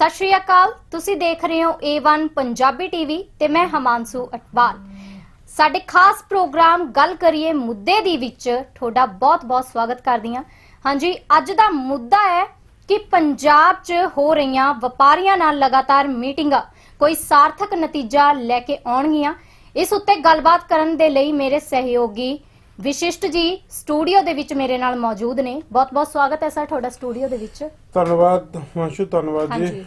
ਸਤਿ ਸ਼੍ਰੀ ਅਕਾਲ। ਤੁਸੀਂ ਦੇਖ ਰਹੇ ਹੋ A1 ਪੰਜਾਬੀ ਟੀਵੀ ਤੇ ਮੈਂ ਹਮਾਂਸੂ ਅਟਵਾਲ। ਸਾਡੇ ਖਾਸ ਪ੍ਰੋਗਰਾਮ ਗੱਲ ਕਰੀਏ ਮੁੱਦੇ ਦੀ ਵਿੱਚ ਤੁਹਾਡਾ ਬਹੁਤ-ਬਹੁਤ ਸਵਾਗਤ ਕਰਦੀ ਹਾਂ। ਹਾਂਜੀ, ਅੱਜ ਦਾ ਮੁੱਦਾ ਹੈ ਕਿ ਪੰਜਾਬ 'ਚ ਹੋ ਰਹੀਆਂ ਵਪਾਰੀਆਂ ਨਾਲ ਲਗਾਤਾਰ ਮੀਟਿੰਗਾਂ। ਕੋਈ ਸਾਰਥਕ ਨਤੀਜਾ ਲੈ ਕੇ ਆਉਣਗੀਆਂ। ਇਸ ਉੱਤੇ ਗੱਲਬਾਤ ਕਰਨ ਦੇ ਲਈ ਮੇਰੇ ਸਹਿਯੋਗੀ ਵਿਸ਼ਿਸ਼ਟ ਜੀ ਸਟੂਡੀਓ ਦੇ ਵਿੱਚ ਮੇਰੇ ਨਾਲ ਮੌਜੂਦ ਨੇ। ਬਹੁਤ-ਬਹੁਤ ਸਵਾਗਤ ਹੈ ਸਰ ਤੁਹਾਡਾ ਸਟੂਡੀਓ ਦੇ ਵਿੱਚ। ਧੰਨਵਾਦ ਮਾਸ਼ੂ ਧੰਨਵਾਦ ਜੀ।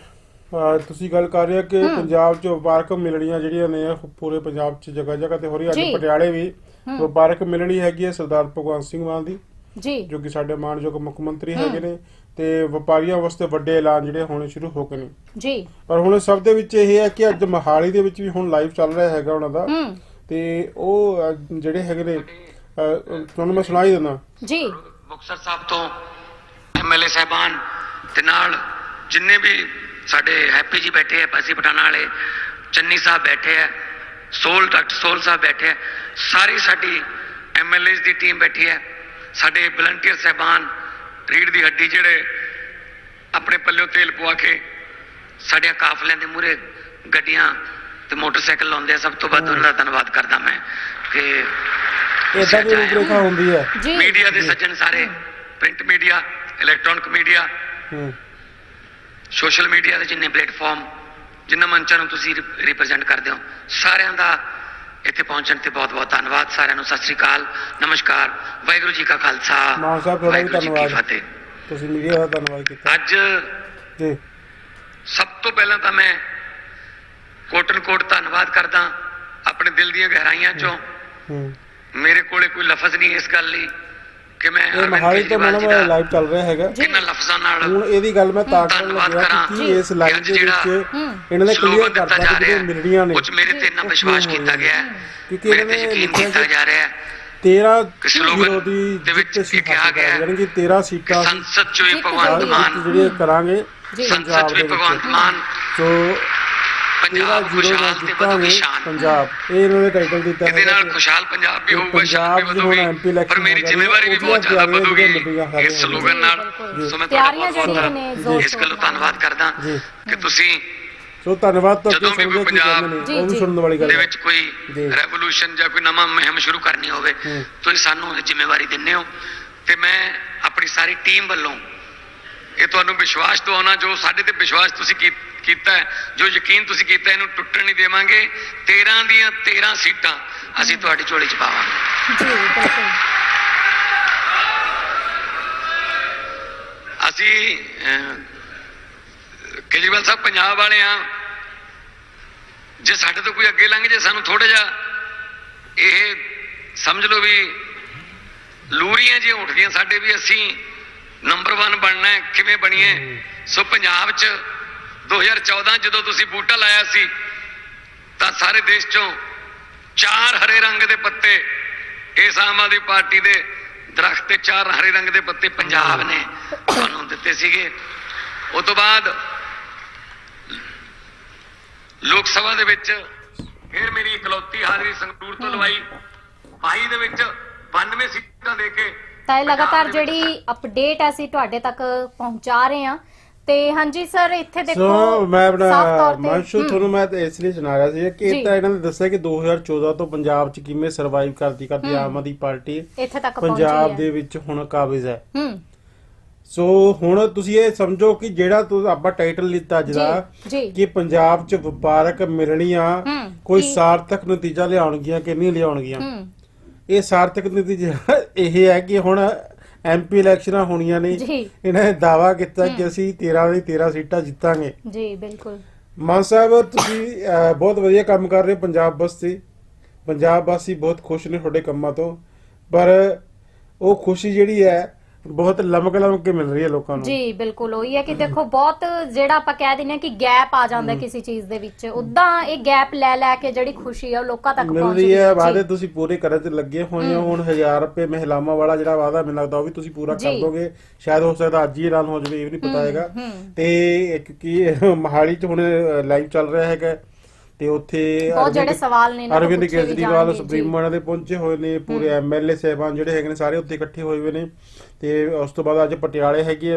ਤੁਸੀਂ ਗੱਲ ਕਰ ਰਹੇ ਹੋ ਕਿ ਪੰਜਾਬ 'ਚ ਵਪਾਰਕ ਮਿਲਣੀਆਂ ਜਿਹੜੀਆਂ ਨੇ ਪੂਰੇ ਪੰਜਾਬ 'ਚ ਜਗ੍ਹਾ ਜਗ੍ਹਾ ਤੇ ਹੋ ਰਹੀ। ਅੱਜ ਪਟਿਆਲੇ ਵੀ ਵਪਾਰਕ ਮਿਲਣੀ ਹੈਗੀ ਹੈ ਸਰਦਾਰ ਭਗਵੰਤ ਸਿੰਘ ਮਾਨ ਦੀ ਜੀ। ਜੋ ਕਿ ਸਾਡੇ ਮਾਨਯੋਗ ਮੁੱਖ ਮੰਤਰੀ ਹੈਗੇ ਨੇ ਤੇ ਵਪਾਰੀਆਂ ਵਾਸਤੇ ਵੱਡੇ ਐਲਾਨ ਜਿਹੜੇ ਹੋਣੇ ਸ਼ੁਰੂ ਹੋ ਗਏ ਨੇ। ਜੀ। ਪਰ ਹੁਣ ਸਭ ਦੇ ਵਿੱਚ ਇਹ ਹੈ ਕਿ ਅੱਜ ਮਹਾਲੀ ਦੇ ਵਿੱਚ ਵੀ ਹੁਣ ਲਾਈਵ ਚੱਲ ਰਿਹਾ ਹੈਗਾ ਉਹਨਾਂ ਦਾ। ਤੇ ਉਹ ਜਿਹੜੇ ਹੈਗੇ ਨੇ ਤੁਹਾਨੂੰ ਮੈਂ ਸੁਣਾਈ ਦਿੰਦਾ। ਜੀ। ਮੁਕਤਸਰ ਸਾਹਿਬ ਤੋਂ ਐਮਐਲਏ ਸਾਹਿਬਾਨ ਤੇ ਨਾਲ ਜਿੰਨੇ ਵੀ ਸਾਡੇ ਹੈਪੀ ਜੀ ਬੈਠੇ ਆ ਪਾਸੀ ਪਠਾਣਾ ਵਾਲੇ ਚੰਨੀ ਸਾਹਿਬ ਬੈਠੇ ਆ ਸੋਲ ਡਾਕਟਰ ਸੋਲ ਸਾਹਿਬ ਬੈਠੇ ਆ ਸਾਰੀ ਸਾਡੀ ਐਮਐਲਏਸ ਦੀ ਟੀਮ ਬੈਠੀ ਹੈ ਸਾਡੇ ਵਲੰਟੀਅਰ ਸਾਹਿਬਾਨ ਰੀੜ ਦੀ ਹੱਡੀ ਜਿਹੜੇ ਆਪਣੇ ਪੱਲਿਓ ਤੇਲ ਪਵਾ ਕੇ ਸਾਡੇ ਕਾਫਲਿਆਂ ਦੇ ਮੂਰੇ ਗੱਡੀਆਂ ਤੇ ਮੋਟਰਸਾਈਕਲ ਲਾਉਂਦੇ ਆ ਸਭ ਤੋਂ ਵੱਧ ਉਹਨਾਂ ਦਾ ਧੰਨਵਾਦ ਕਰਦਾ ਮੈਂ ਕਿ ਇਦਾਂ ਦੀ ਰੂਪਰੇਖਾ ਹੁੰਦੀ ਹੈ। ਜੀ। ਮੀਡੀਆ ਦੇ ਸੱਜਣ ਸਾਰੇ ਪ੍ਰਿੰਟ ਮੀਡੀਆ ਇਲੈਕਟ੍ਰੋਨਿਕ ਮੀਡੀਆ ਹੂੰ। ਸੋਸ਼ਲ ਮੀਡੀਆ ਦੇ ਜਿੰਨੇ ਪਲੇਟਫਾਰਮ ਜਿੰਨਾ ਮੰਚਾਂ ਨੂੰ ਤੁਸੀਂ ਰਿਪਰੈਜ਼ੈਂਟ ਕਰਦੇ ਹੋ ਸਾਰਿਆਂ ਦਾ ਇੱਥੇ ਪਹੁੰਚਣ ਤੇ ਬਹੁਤ-ਬਹੁਤ ਧੰਨਵਾਦ। ਸਾਰਿਆਂ ਨੂੰ ਸਤਿ ਸ੍ਰੀ ਅਕਾਲ ਨਮਸਕਾਰ ਵਾਹਿਗੁਰੂ ਜੀ ਕਾ ਖਾਲਸਾ ਮਾਨ ਸਾਹਿਬ, ਤੁਹਾਡਾ ਵੀ ਵਾਹਿਗੁਰੂ ਜੀ ਕੀ ਧੰਨਵਾਦ। ਫਤਿਹ। ਤੁਸੀਂ ਮੀਡੀਆ ਦਾ ਧੰਨਵਾਦ ਕੀਤਾ। ਅੱਜ ਜੀ। ਸਭ ਤੋਂ ਪਹਿਲਾਂ ਤਾਂ ਮੈਂ ਕੋਟਨ ਕੋਟ ਧੰਨਵਾਦ ਕਰਦਾ ਆਪਣੇ ਦਿਲ ਦੀਆਂ ਗਹਿਰਾਈਆਂ ਚੋਂ। ਹੂੰ। ਮੇਰੇ ਕੋਲੇ ਕੋਈ ਲਫ਼ਜ਼ ਨਹੀਂ ਇਸ ਗੱਲ ਲਈ ਕਿ ਮੈਂ ਇਹ ਮਹਾਲੀ ਤੋਂ ਮੈਡਮ ਲਾਈਵ ਚੱਲ ਰਿਹਾ ਹੈਗਾ ਕਿੰਨਾ ਲਫ਼ਜ਼ਾਂ ਨਾਲ ਹੁਣ ਇਹਦੀ ਗੱਲ ਮੈਂ ਤਾਂ ਕਰਨ ਲੱਗਿਆ। ਕਿ ਇਸ ਲਾਈਵ ਦੇ ਵਿੱਚ। ਇਹਨਾਂ ਨੇ ਕਲੀਅਰ ਦਿੱਤਾ ਕਰਤਾ ਕਿ ਜਿਹੜੀਆਂ ਮਿਲਣੀਆਂ ਨੇ ਕੁਝ ਮੇਰੇ ਤੇ ਇੰਨਾ ਵਿਸ਼ਵਾਸ ਕੀਤਾ ਗਿਆ ਹੈ ਕਿਉਂਕਿ ਇਹਨਾਂ ਨੇ ਯਕੀਨ ਕੀਤਾ ਜਾ ਰਿਹਾ ਹੈ 13 ਕਿ ਸਲੋਗਨ ਵਿਰੋਧੀ ਦੇ ਵਿੱਚ ਇਹ ਕਿਹਾ ਗਿਆ ਹੈ ਯਾਨੀ ਕਿ 13 ਕਿ ਸੀਟਾਂ ਸੰਸਦ ਚੋਂ ਹੀ ਜਿੱਤ ਭਗਵੰਤ। ਮਾਨ ਜਿਹੜੀਆਂ ਕਰਾਂਗੇ। ਸੰਸਦ ਪੰਜਾਬ ਚੋਂ ਹੀ ਦੇ ਭਗਵੰਤ ਵਿੱਚ ਮਾਨ ਸੋ 13 ਪੰਜਾਬ ਖੁਸ਼ਹਾਲ ਤੇ ਵਧੂਗੀ ਸ਼ਾਨ ਪੰਜਾਬ ਇਹ ਇਹਨਾਂ ਨੇ ਟਾਈਟਲ ਦਿੱਤਾ ਇਹਦੇ ਨਾਲ ਖੁਸ਼ਹਾਲ ਪੰਜਾਬ ਵੀ ਹੋਊਗਾ ਸ਼ਾਨ ਵੀ ਵਧੂਗੀ ਪਰ ਮੇਰੀ ਜ਼ਿੰਮੇਵਾਰੀ ਵੀ ਬਹੁਤ ਜ਼ਿਆਦਾ ਵਧੂਗੀ ਇਸ ਸਲੋਗਨ ਨਾਲ। ਸੋ ਮੈਂ ਤੁਹਾਡਾ ਤਿਆਰੀਆਂ ਬਹੁਤ ਜਿਹੜੀਆਂ ਬਹੁਤ ਨੇ ਜੀ। ਜ਼ੋਰ ਇਸ ਗੱਲੋਂ ਧੰਨਵਾਦ ਕਰਦਾ ਜੀ। ਕਿ ਤੁਸੀਂ ਸੋ ਧੰਨਵਾਦ ਤੁਹਾਡੇ ਜਦੋਂ ਵੀ ਪੰਜਾਬ ਉਹ ਵੀ। ਸੁਣਨ ਵਾਲੀ ਗੱਲ ਦੇ ਵਿੱਚ ਕੋਈ। ਰੈਵੋਲੂਸ਼ਨ ਜਾਂ ਕੋਈ ਨਵਾਂ ਮੁਹਿੰਮ ਸ਼ੁਰੂ ਕਰਨੀ ਹੋਵੇ। ਤੁਸੀਂ ਸਾਨੂੰ ਇਹ ਜ਼ਿੰਮੇਵਾਰੀ ਦਿੰਦੇ ਹੋ ਤੇ ਮੈਂ ਆਪਣੀ ਸਾਰੀ ਟੀਮ ਵੱਲੋਂ ਇਹ ਤੁਹਾਨੂੰ ਵਿਸ਼ਵਾਸ ਦਿਵਾਉਣਾ ਜੋ ਸਾਡੇ ਤੇ ਵਿਸ਼ਵਾਸ ਤੁਸੀਂ ਕੀ- ਕੀਤਾ ਹੈ। ਜੋ ਯਕੀਨ ਤੁਸੀਂ ਕੀਤਾ ਇਹਨੂੰ ਟੁੱਟਣ ਨਹੀਂ ਦੇਵਾਂਗੇ। 13 ਦੀਆਂ 13 ਸੀਟਾਂ ਅਸੀਂ ਤੁਹਾਡੀ ਝੋਲੀ 'ਚ ਪਾਵਾਂਗੇ। ਜੀ ਬਿਲਕੁਲ। ਅਸੀਂ ਅਹ, ਕੇਜਰੀਵਾਲ ਸਾਹਿਬ ਪੰਜਾਬ ਵਾਲੇ ਆ ਜੇ ਸਾਡੇ ਤੋਂ ਕੋਈ ਅੱਗੇ ਲੰਘ ਜੇ ਸਾਨੂੰ ਥੋੜਾ ਜਿਹਾ ਇਹ ਸਮਝ ਲਓ ਵੀ ਲੂਰੀਆਂ ਜਿਹੀਆਂ ਉੱਠਦੀਆਂ ਸਾਡੇ ਵੀ ਅਸੀਂ ਨੰਬਰ 1 ਬਣਨਾ ਹੈ ਕਿਵੇਂ ਬਣੀਏ। ਸੋ ਪੰਜਾਬ 'ਚ 2014 ਜਦੋਂ ਤੁਸੀਂ ਬੂਟਾ ਲਾਇਆ ਸੀ ਤਾਂ ਸਾਰੇ ਦੇਸ਼ 'ਚੋਂ ਚਾਰ ਹਰੇ ਰੰਗ ਦੇ ਪੱਤੇ ਇਸ ਆਮ ਆਦਮੀ ਪਾਰਟੀ ਦੇ ਦਰਖਤ ਤੇ ਚਾਰ ਹਰੇ ਰੰਗ ਦੇ ਪੱਤੇ ਪੰਜਾਬ ਨੇ ਤੁਹਾਨੂੰ ਦਿੱਤੇ ਸੀਗੇ। ਉਸ ਤੋਂ ਬਾਅਦ ਲੋਕ ਸਭਾ ਦੇ ਵਿੱਚ ਫਿਰ ਮੇਰੀ ਇਕਲੌਤੀ ਹਾਜ਼ਰੀ ਸੰਗਰੂਰ ਤੋਂ ਲਵਾਈ। 22 ਦੇ ਵਿੱਚ 92 ਸੀਟਾਂ ਦੇ ਕੇ ਤਾਂ ਇਹ ਲਗਾਤਾਰ ਜਿਹੜੀ ਅਪਡੇਟ ਅਸੀਂ ਤੁਹਾਡੇ ਤੱਕ ਪਹੁੰਚਾ ਰਹੇ ਹਾਂ ਤੇ ਹਾਂਜੀ ਸਰ ਇੱਥੇ ਦੇਖੋ ਸੋ ਮੈਂ ਸਾਫ਼ ਤੌਰ ਆਪਣਾ ਤੇ ਮਨਸ਼ੂ ਹਮ, ਤੁਹਾਨੂੰ ਮੈਂ ਤਾਂ ਇਸ ਲਈ ਸੁਣਾ ਰਿਹਾ ਸੀ ਕਿ ਜੀ। ਇਹ ਤਾਂ ਇਹਨਾਂ ਨੇ ਦੱਸਿਆ ਕਿ 2014 ਤੋਂ ਪੰਜਾਬ 'ਚ ਕਿਵੇਂ ਸਰਵਾਈਵ ਕਰਦੀ ਕਰਦੀ ਆਮ ਆਦਮੀ ਪਾਰਟੀ ਇੱਥੇ ਤੱਕ ਪਹੁੰਚੀ ਪੰਜਾਬ ਹੈ। ਦੇ ਵਿੱਚ ਹੁਣ ਕਾਬਜ਼ ਹੈ। ਹੂੰ। ਸੋ ਹੁਣ ਤੁਸੀਂ ਇਹ ਸਮਝੋ ਕਿ ਜਿਹੜਾ ਤੁਸੀਂ ਆਪਾਂ ਟਾਈਟਲ ਲਿੱਤਾ ਅੱਜ ਦਾ ਜੀ ਜੀ। ਕਿ ਪੰਜਾਬ 'ਚ ਵਪਾਰਕ ਮਿਲਣੀਆਂ ਹਮ, ਕੋਈ ਸਾਰਥਕ ਨਤੀਜਾ ਲਿਆਉਣਗੀਆਂ ਕਿ ਨਹੀਂ ਲਿਆਉਣਗੀਆਂ? ਹੂੰ। ਇਹ ਸਾਰਥਕ ਨਤੀਜਾ ਇਹ ਹੈ ਕਿ ਹੁਣ ਐਮਪੀ ਇਲੈਕਸ਼ਨਾਂ ਹੋਣੀਆਂ ਨੇ। ਜੀ। ਇਹਨਾਂ ਨੇ ਦਾਵਾ ਕੀਤਾ ਕਿ ਅਸੀਂ 13 ਦੀ 13 ਸੀਟਾਂ ਜਿੱਤਾਂਗੇ। ਜੀ ਬਿਲਕੁਲ। ਮਾਨ ਸਾਹਿਬ ਤੁਸੀਂ ਬਹੁਤ ਵਧੀਆ ਕੰਮ ਕਰ ਰਹੇ ਹੋ ਪੰਜਾਬ ਵਾਸਤੇ ਪੰਜਾਬ ਵਾਸੀ ਬਹੁਤ ਖੁਸ਼ ਨੇ ਤੁਹਾਡੇ ਕੰਮਾਂ ਤੋਂ। ਪਰ ਉਹ ਖੁਸ਼ੀ ਜਿਹੜੀ ਹੈ ਬਹੁਤ ਲਮਕ ਲਮਕ ਕੇ ਮਿਲ ਰਹੀ ਹੈ ਲੋਕਾਂ ਨੂੰ। ਜੀ ਬਿਲਕੁਲ ਉਹੀ ਹੈ ਕਿ ਦੇਖੋ ਬਹੁਤ ਜਿਹੜਾ ਆਪਾਂ ਕਹਿ ਹਾਂ ਕਿ ਗੈਪ ਆ ਜਾਂਦਾ ਕਿਸੇ ਚੀਜ਼ ਦੇ ਵਿੱਚ। ਉਦਾਂ ਇਹ ਗੈਪ ਲੈ ਲੈ ਕੇ ਜਿਹੜੀ ਖੁਸ਼ੀ ਆ ਉਹ ਲੋਕਾਂ ਤੱਕ ਪਹੁੰਚਦੀ ਹੈ। ਜੀ। ਵਾਅਦੇ ਤੁਸੀਂ ਪੂਰੇ ਕਰਨ ਤੇ ਲੱਗੇ ਹੋਏ ਹੋ। ਹੁਣ 1000 ਰੁਪਏ ਮਹਿਲਾਵਾਂ ਵਾਲਾ ਜਿਹੜਾ ਵਾਅਦਾ ਮੈਨੂੰ ਲੱਗਦਾ ਉਹ ਵੀ ਤੁਸੀਂ ਪੂਰਾ ਕਰ। ਦੋਗੇ। ਸ਼ਾਇਦ ਹੋ ਸਕਦਾ ਅੱਜ ਹੀ ਐਲਾਨ ਹੋ ਜਾਵੇ ਇਹ ਵੀ ਨਹੀਂ ਪਤਾ ਹੈਗਾ। ਹੂੰ। ਤੇ ਕਿਉਂਕਿ ਮਹਾਲੀ 'ਚ ਹੁਣ ਲਾਈਵ ਚੱਲ ਰਿਹਾ ਹੈਗਾ। ਤੇ ਉੱਥੇ ਬਹੁਤ ਜਿਹੜੇ ਅਰਵਿੰਦ- ਸਵਾਲ ਨੇ ਅਰਵਿੰਦ ਕੇਜਰੀਵਾਲ ਸੁਪਰੀਮੋ ਇਹਨਾਂ ਦੇ ਪਹੁੰਚੇ ਹੋਏ ਨੇ ਪੂਰੇ ਐਮਐਲਏ ਸਹਿਬਾਨ ਜਿਹੜੇ ਹੈਗੇ ਨੇ ਸਾਰੇ ਉੱਥੇ ਇਕੱਠੇ ਹੋਏ ਹੋਏ ਨੇ। ਤੇ ਉਸ ਤੋਂ ਬਾਅਦ ਅੱਜ ਪਟਿਆਲੇ ਹੈਗੀ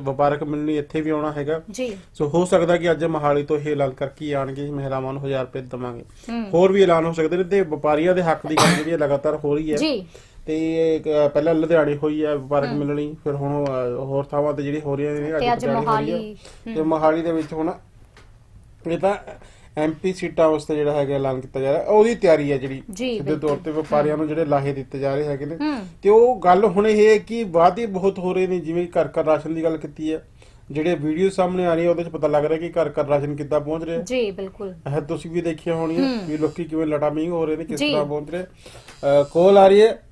ਵਪਾਰਕ ਮਿਲਣੀ ਇੱਥੇ ਵੀ ਆਉਣਾ ਹੈਗਾ। ਜੀ। ਸੋ ਹੋ ਸਕਦਾ ਕਿ ਅੱਜ ਮਹਾਲੀ ਤੋਂ ਇਹ ਐਲਾਨ ਕਰਕੇ ਆਣਗੇ ਮਹਿਲਾਵਾਂ ਨੂੰ 1000 ਰੁਪਏ ਦਵਾਂਗੇ। ਹੋਰ ਵੀ ਐਲਾਨ ਹੋ ਸਕਦੇ ਨੇ ਤੇ ਵਪਾਰੀਆਂ ਦੇ ਹੱਕ ਦੀ ਗੱਲ ਜਿਹੜੀ ਲਗਾਤਾਰ ਹੋ ਰਹੀ ਹੈ। ਜੀ। ਤੇ ਪਹਿਲਾਂ ਲੁਧਿਆਣੇ ਹੋਈ ਹੈ ਵਪਾਰਕ ਮਿਲਣੀ ਫਿਰ ਹੁਣ ਹੋਰ ਥਾਵਾਂ ਤੇ ਜਿਹੜੀ ਹੋ ਰਹੀਆਂ ਨੇ ਅੱਜ। ਮੋਹਾਲੀ ਤੇ ਮੋਹਾਲੀ ਦੇ ਵਿੱਚ ਹੁਣ ਇਹ ਤਾਂ ਐਮਪੀ ਸੀਟਾਂ ਵਾਸਤੇ ਜਿਹੜਾ ਹੈਗਾ ਐਲਾਨ ਕੀਤਾ ਜਾ ਰਿਹਾ ਉਹਦੀ ਤਿਆਰੀ ਹੈ ਜਿਹੜੀ ਸਿੱਧੇ ਤੌਰ। ਤੇ ਵਪਾਰੀਆਂ ਨੂੰ ਜਿਹੜੇ ਲਾਹੇ ਦਿੱਤੇ ਜਾ ਰਹੇ ਹੈਗੇ ਨੇ। ਹੂੰ। ਤੇ ਉਹ ਗੱਲ ਹੁਣ ਇਹ ਹੈ ਕਿ ਵਾਅਦੇ ਬਹੁਤ ਹੋ ਰਹੇ ਨੇ ਜਿਵੇਂ ਘਰ ਘਰ ਰਾਸ਼ਨ ਦੀ ਗੱਲ ਕੀਤੀ ਹੈ। ਜਿਹੜੇ ਵੀਡੀਓ ਸਾਹਮਣੇ ਆ ਰਹੀ ਹੈ ਉਹਦੇ ਚ ਪਤਾ ਲੱਗ ਰਿਹਾ ਕਿ ਘਰ ਘਰ ਰਾਸ਼ਨ ਕਿੱਦਾਂ ਪਹੁੰਚ ਰਿਹਾ ਜੀ ਬਿਲਕੁਲ। ਹੈ ਤੁਸੀਂ ਵੀ ਦੇਖਿਆ ਹੋਣੀਆਂ ਵੀ ਲੋਕੀ ਕਿਵੇਂ ਲਟਾਮਿੰਗ ਹੋ ਰਹੇ ਨੇ ਕਿਸ। ਤਰ੍ਹਾਂ ਪਹੁੰਚ ਰਹੇ ਕੋਲ ਆ ਰਹੀ ਹੈ।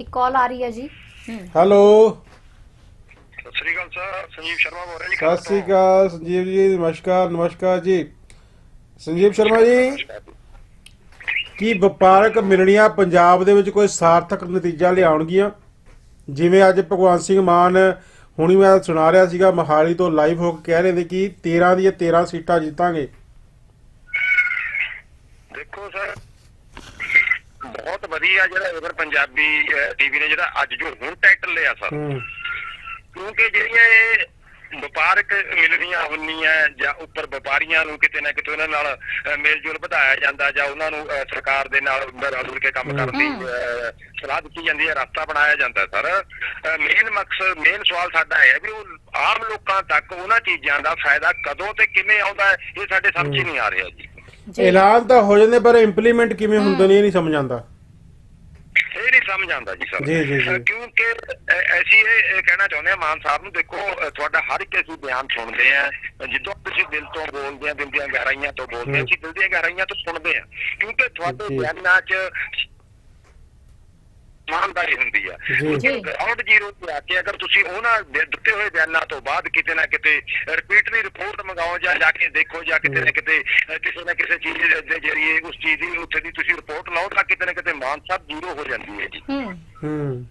ਇੱਕ ਕਾਲ ਆ ਰਹੀ ਹੈ ਜੀ। ਹੂੰ। ਹੈਲੋ ਸ੍ਰੀ ਅਕਾਲ ਸਰ ਸੰਜੀਵ ਸ਼ਰਮਾ ਬੋਲ ਰਿਹਾ ਜੀ ਸਤਿ ਸ੍ਰੀ ਅਕਾਲ ਸੰਜੀਵ ਜੀ ਨਮਸਕਾਰ ਨਮਸਕਾਰ ਜੀ ਸੰਜੀਵ ਸ਼ਰਮਾ ਜੀ ਕੀ ਵਪਾਰਕ ਮਿਲਣੀਆਂ ਪੰਜਾਬ ਦੇ ਵਿੱਚ ਕੋਈ ਸਾਰਥਕ ਨਤੀਜਾ ਲਿਆਉਣਗੀਆਂ। ਜਿਵੇਂ ਅੱਜ ਭਗਵਾਨ ਸਿੰਘ ਮਾਨ ਹੁਣੀ ਮੈਂ ਸੁਣਾ ਰਿਹਾ ਸੀਗਾ ਮਹਾਲੀ ਤੋਂ ਲਾਈਵ ਹੋ ਕੇ ਕਹਿ ਰਹੇ ਨੇ ਕਿ 13 ਦੀਆਂ 13 ਸੀਟਾਂ ਜਿੱਤਾਂਗੇ। ਦੇਖੋ ਸਰ ਬਹੁਤ ਵਧੀਆ ਜਿਹੜਾ ਇਵਰ ਪੰਜਾਬੀ ਟੀਵੀ ਨੇ ਜਿਹੜਾ ਅੱਜ ਜੋ ਹੁਣ ਟਾਈਟਲ ਲਿਆ ਸਰ ਕਿਉਂਕਿ ਜਿਹੜੀਆਂ ਇਹ ਵਪਾਰਕ ਮਿਲਣੀਆਂ ਹੁੰਦੀਆਂ ਜਾਂ ਉੱਪਰ ਵਪਾਰੀਆਂ ਨੂੰ ਕਿਤੇ ਨਾ ਕਿਤੇ ਉਹਨਾਂ ਨਾਲ ਅ, ਮੇਲ ਜੋਲ ਵਧਾਇਆ ਜਾਂਦਾ ਜਾਂ ਉਹਨਾਂ ਨੂੰ ਸਰਕਾਰ ਦੇ ਨਾਲ ਰਲ ਕੇ ਕੰਮ ਕਰਨ ਦੀ ਸਲਾਹ ਦਿੱਤੀ ਜਾਂਦੀ ਹੈ ਰਸਤਾ ਬਣਾਇਆ ਜਾਂਦਾ ਸਰ। ਮੇਨ ਮਕਸਦ ਮੇਨ ਸਵਾਲ ਸਾਡਾ ਹੈ ਵੀ ਉਹ ਆਮ ਲੋਕਾਂ ਤੱਕ ਉਹਨਾਂ ਚੀਜ਼ਾਂ ਦਾ ਫਾਇਦਾ ਕਦੋਂ ਤੇ ਕਿਵੇਂ ਆਉਂਦਾ ਇਹ ਸਾਡੇ ਸਮਝ ਨਹੀਂ ਆ ਰਿਹਾ ਜੀ। ਜੀ ਐਲਾਨ ਤਾਂ ਹੋ ਜਾਂਦੇ ਪਰ ਇੰਪਲੀਮੈਂਟ ਕਿਵੇਂ ਹੁੰਦੇ ਨੇ ਇਹ ਨਹੀਂ ਸਮਝ ਆਉਂਦਾ। ਇਹ ਨਹੀਂ ਸਮਝ ਆਉਂਦਾ ਜੀ ਸਰ ਕਿਉਂਕਿ ਅਸੀਂ ਇਹ ਕਹਿਣਾ ਚਾਹੁੰਦੇ ਹਾਂ ਮਾਨ ਸਾਹਿਬ ਨੂੰ ਦੇਖੋ ਤੁਹਾਡਾ ਹਰ ਇੱਕ ਅਸੀਂ ਬਿਆਨ ਸੁਣਦੇ ਆ ਜਦੋਂ ਤੁਸੀਂ ਦਿਲ ਤੋਂ ਬੋਲਦੇ ਆ ਦਿਲ ਦੀਆਂ ਗਹਿਰਾਈਆਂ ਤੋਂ ਬੋਲਦੇ ਆ। ਅਸੀਂ ਦਿਲ ਦੀਆਂ ਗਹਿਰਾਈਆਂ ਤੋਂ ਸੁਣਦੇ ਆ ਕਿਉਂਕਿ ਤੁਹਾਡੇ। ਬਿਆਨਾਂ 'ਚ ਇਮਾਨਦਾਰੀ ਹੁੰਦੀ ਆ। ਜੀ। ਜੀ। ਗਰਾਊਂਡ ਜ਼ੀਰੋ ਤੇ ਆ ਕੇ ਅਗਰ ਤੁਸੀਂ ਉਹਨਾਂ ਦਿੱਤੇ ਹੋਏ ਬਿਆਨਾਂ ਤੋਂ ਬਾਅਦ ਕਿਤੇ ਨਾ ਕਿਤੇ ਰਿਪੀਟਲੀ ਰਿਪੋਰਟ ਮੰਗਾਓ ਜਾਂ ਜਾ ਕੇ ਦੇਖੋ ਜਾਂ ਕਿਤੇ ਨਾ ਕਿਤੇ ਕਿਸੇ ਨਾ ਕਿਸੇ ਚੀਜ਼ ਦੇ ਜਰੀਏ ਉਸ ਚੀਜ਼ ਦੀ ਉੱਥੇ ਦੀ ਤੁਸੀਂ ਰਿਪੋਰਟ ਲਾਓ ਤਾਂ ਕਿਤੇ ਨਾ ਕਿਤੇ ਮਾਨ ਸਾਹਿਬ ਜ਼ੀਰੋ ਹੋ ਜਾਂਦੀ ਹੈ ਜੀ। ਹੂੰ। ਹੂੰ।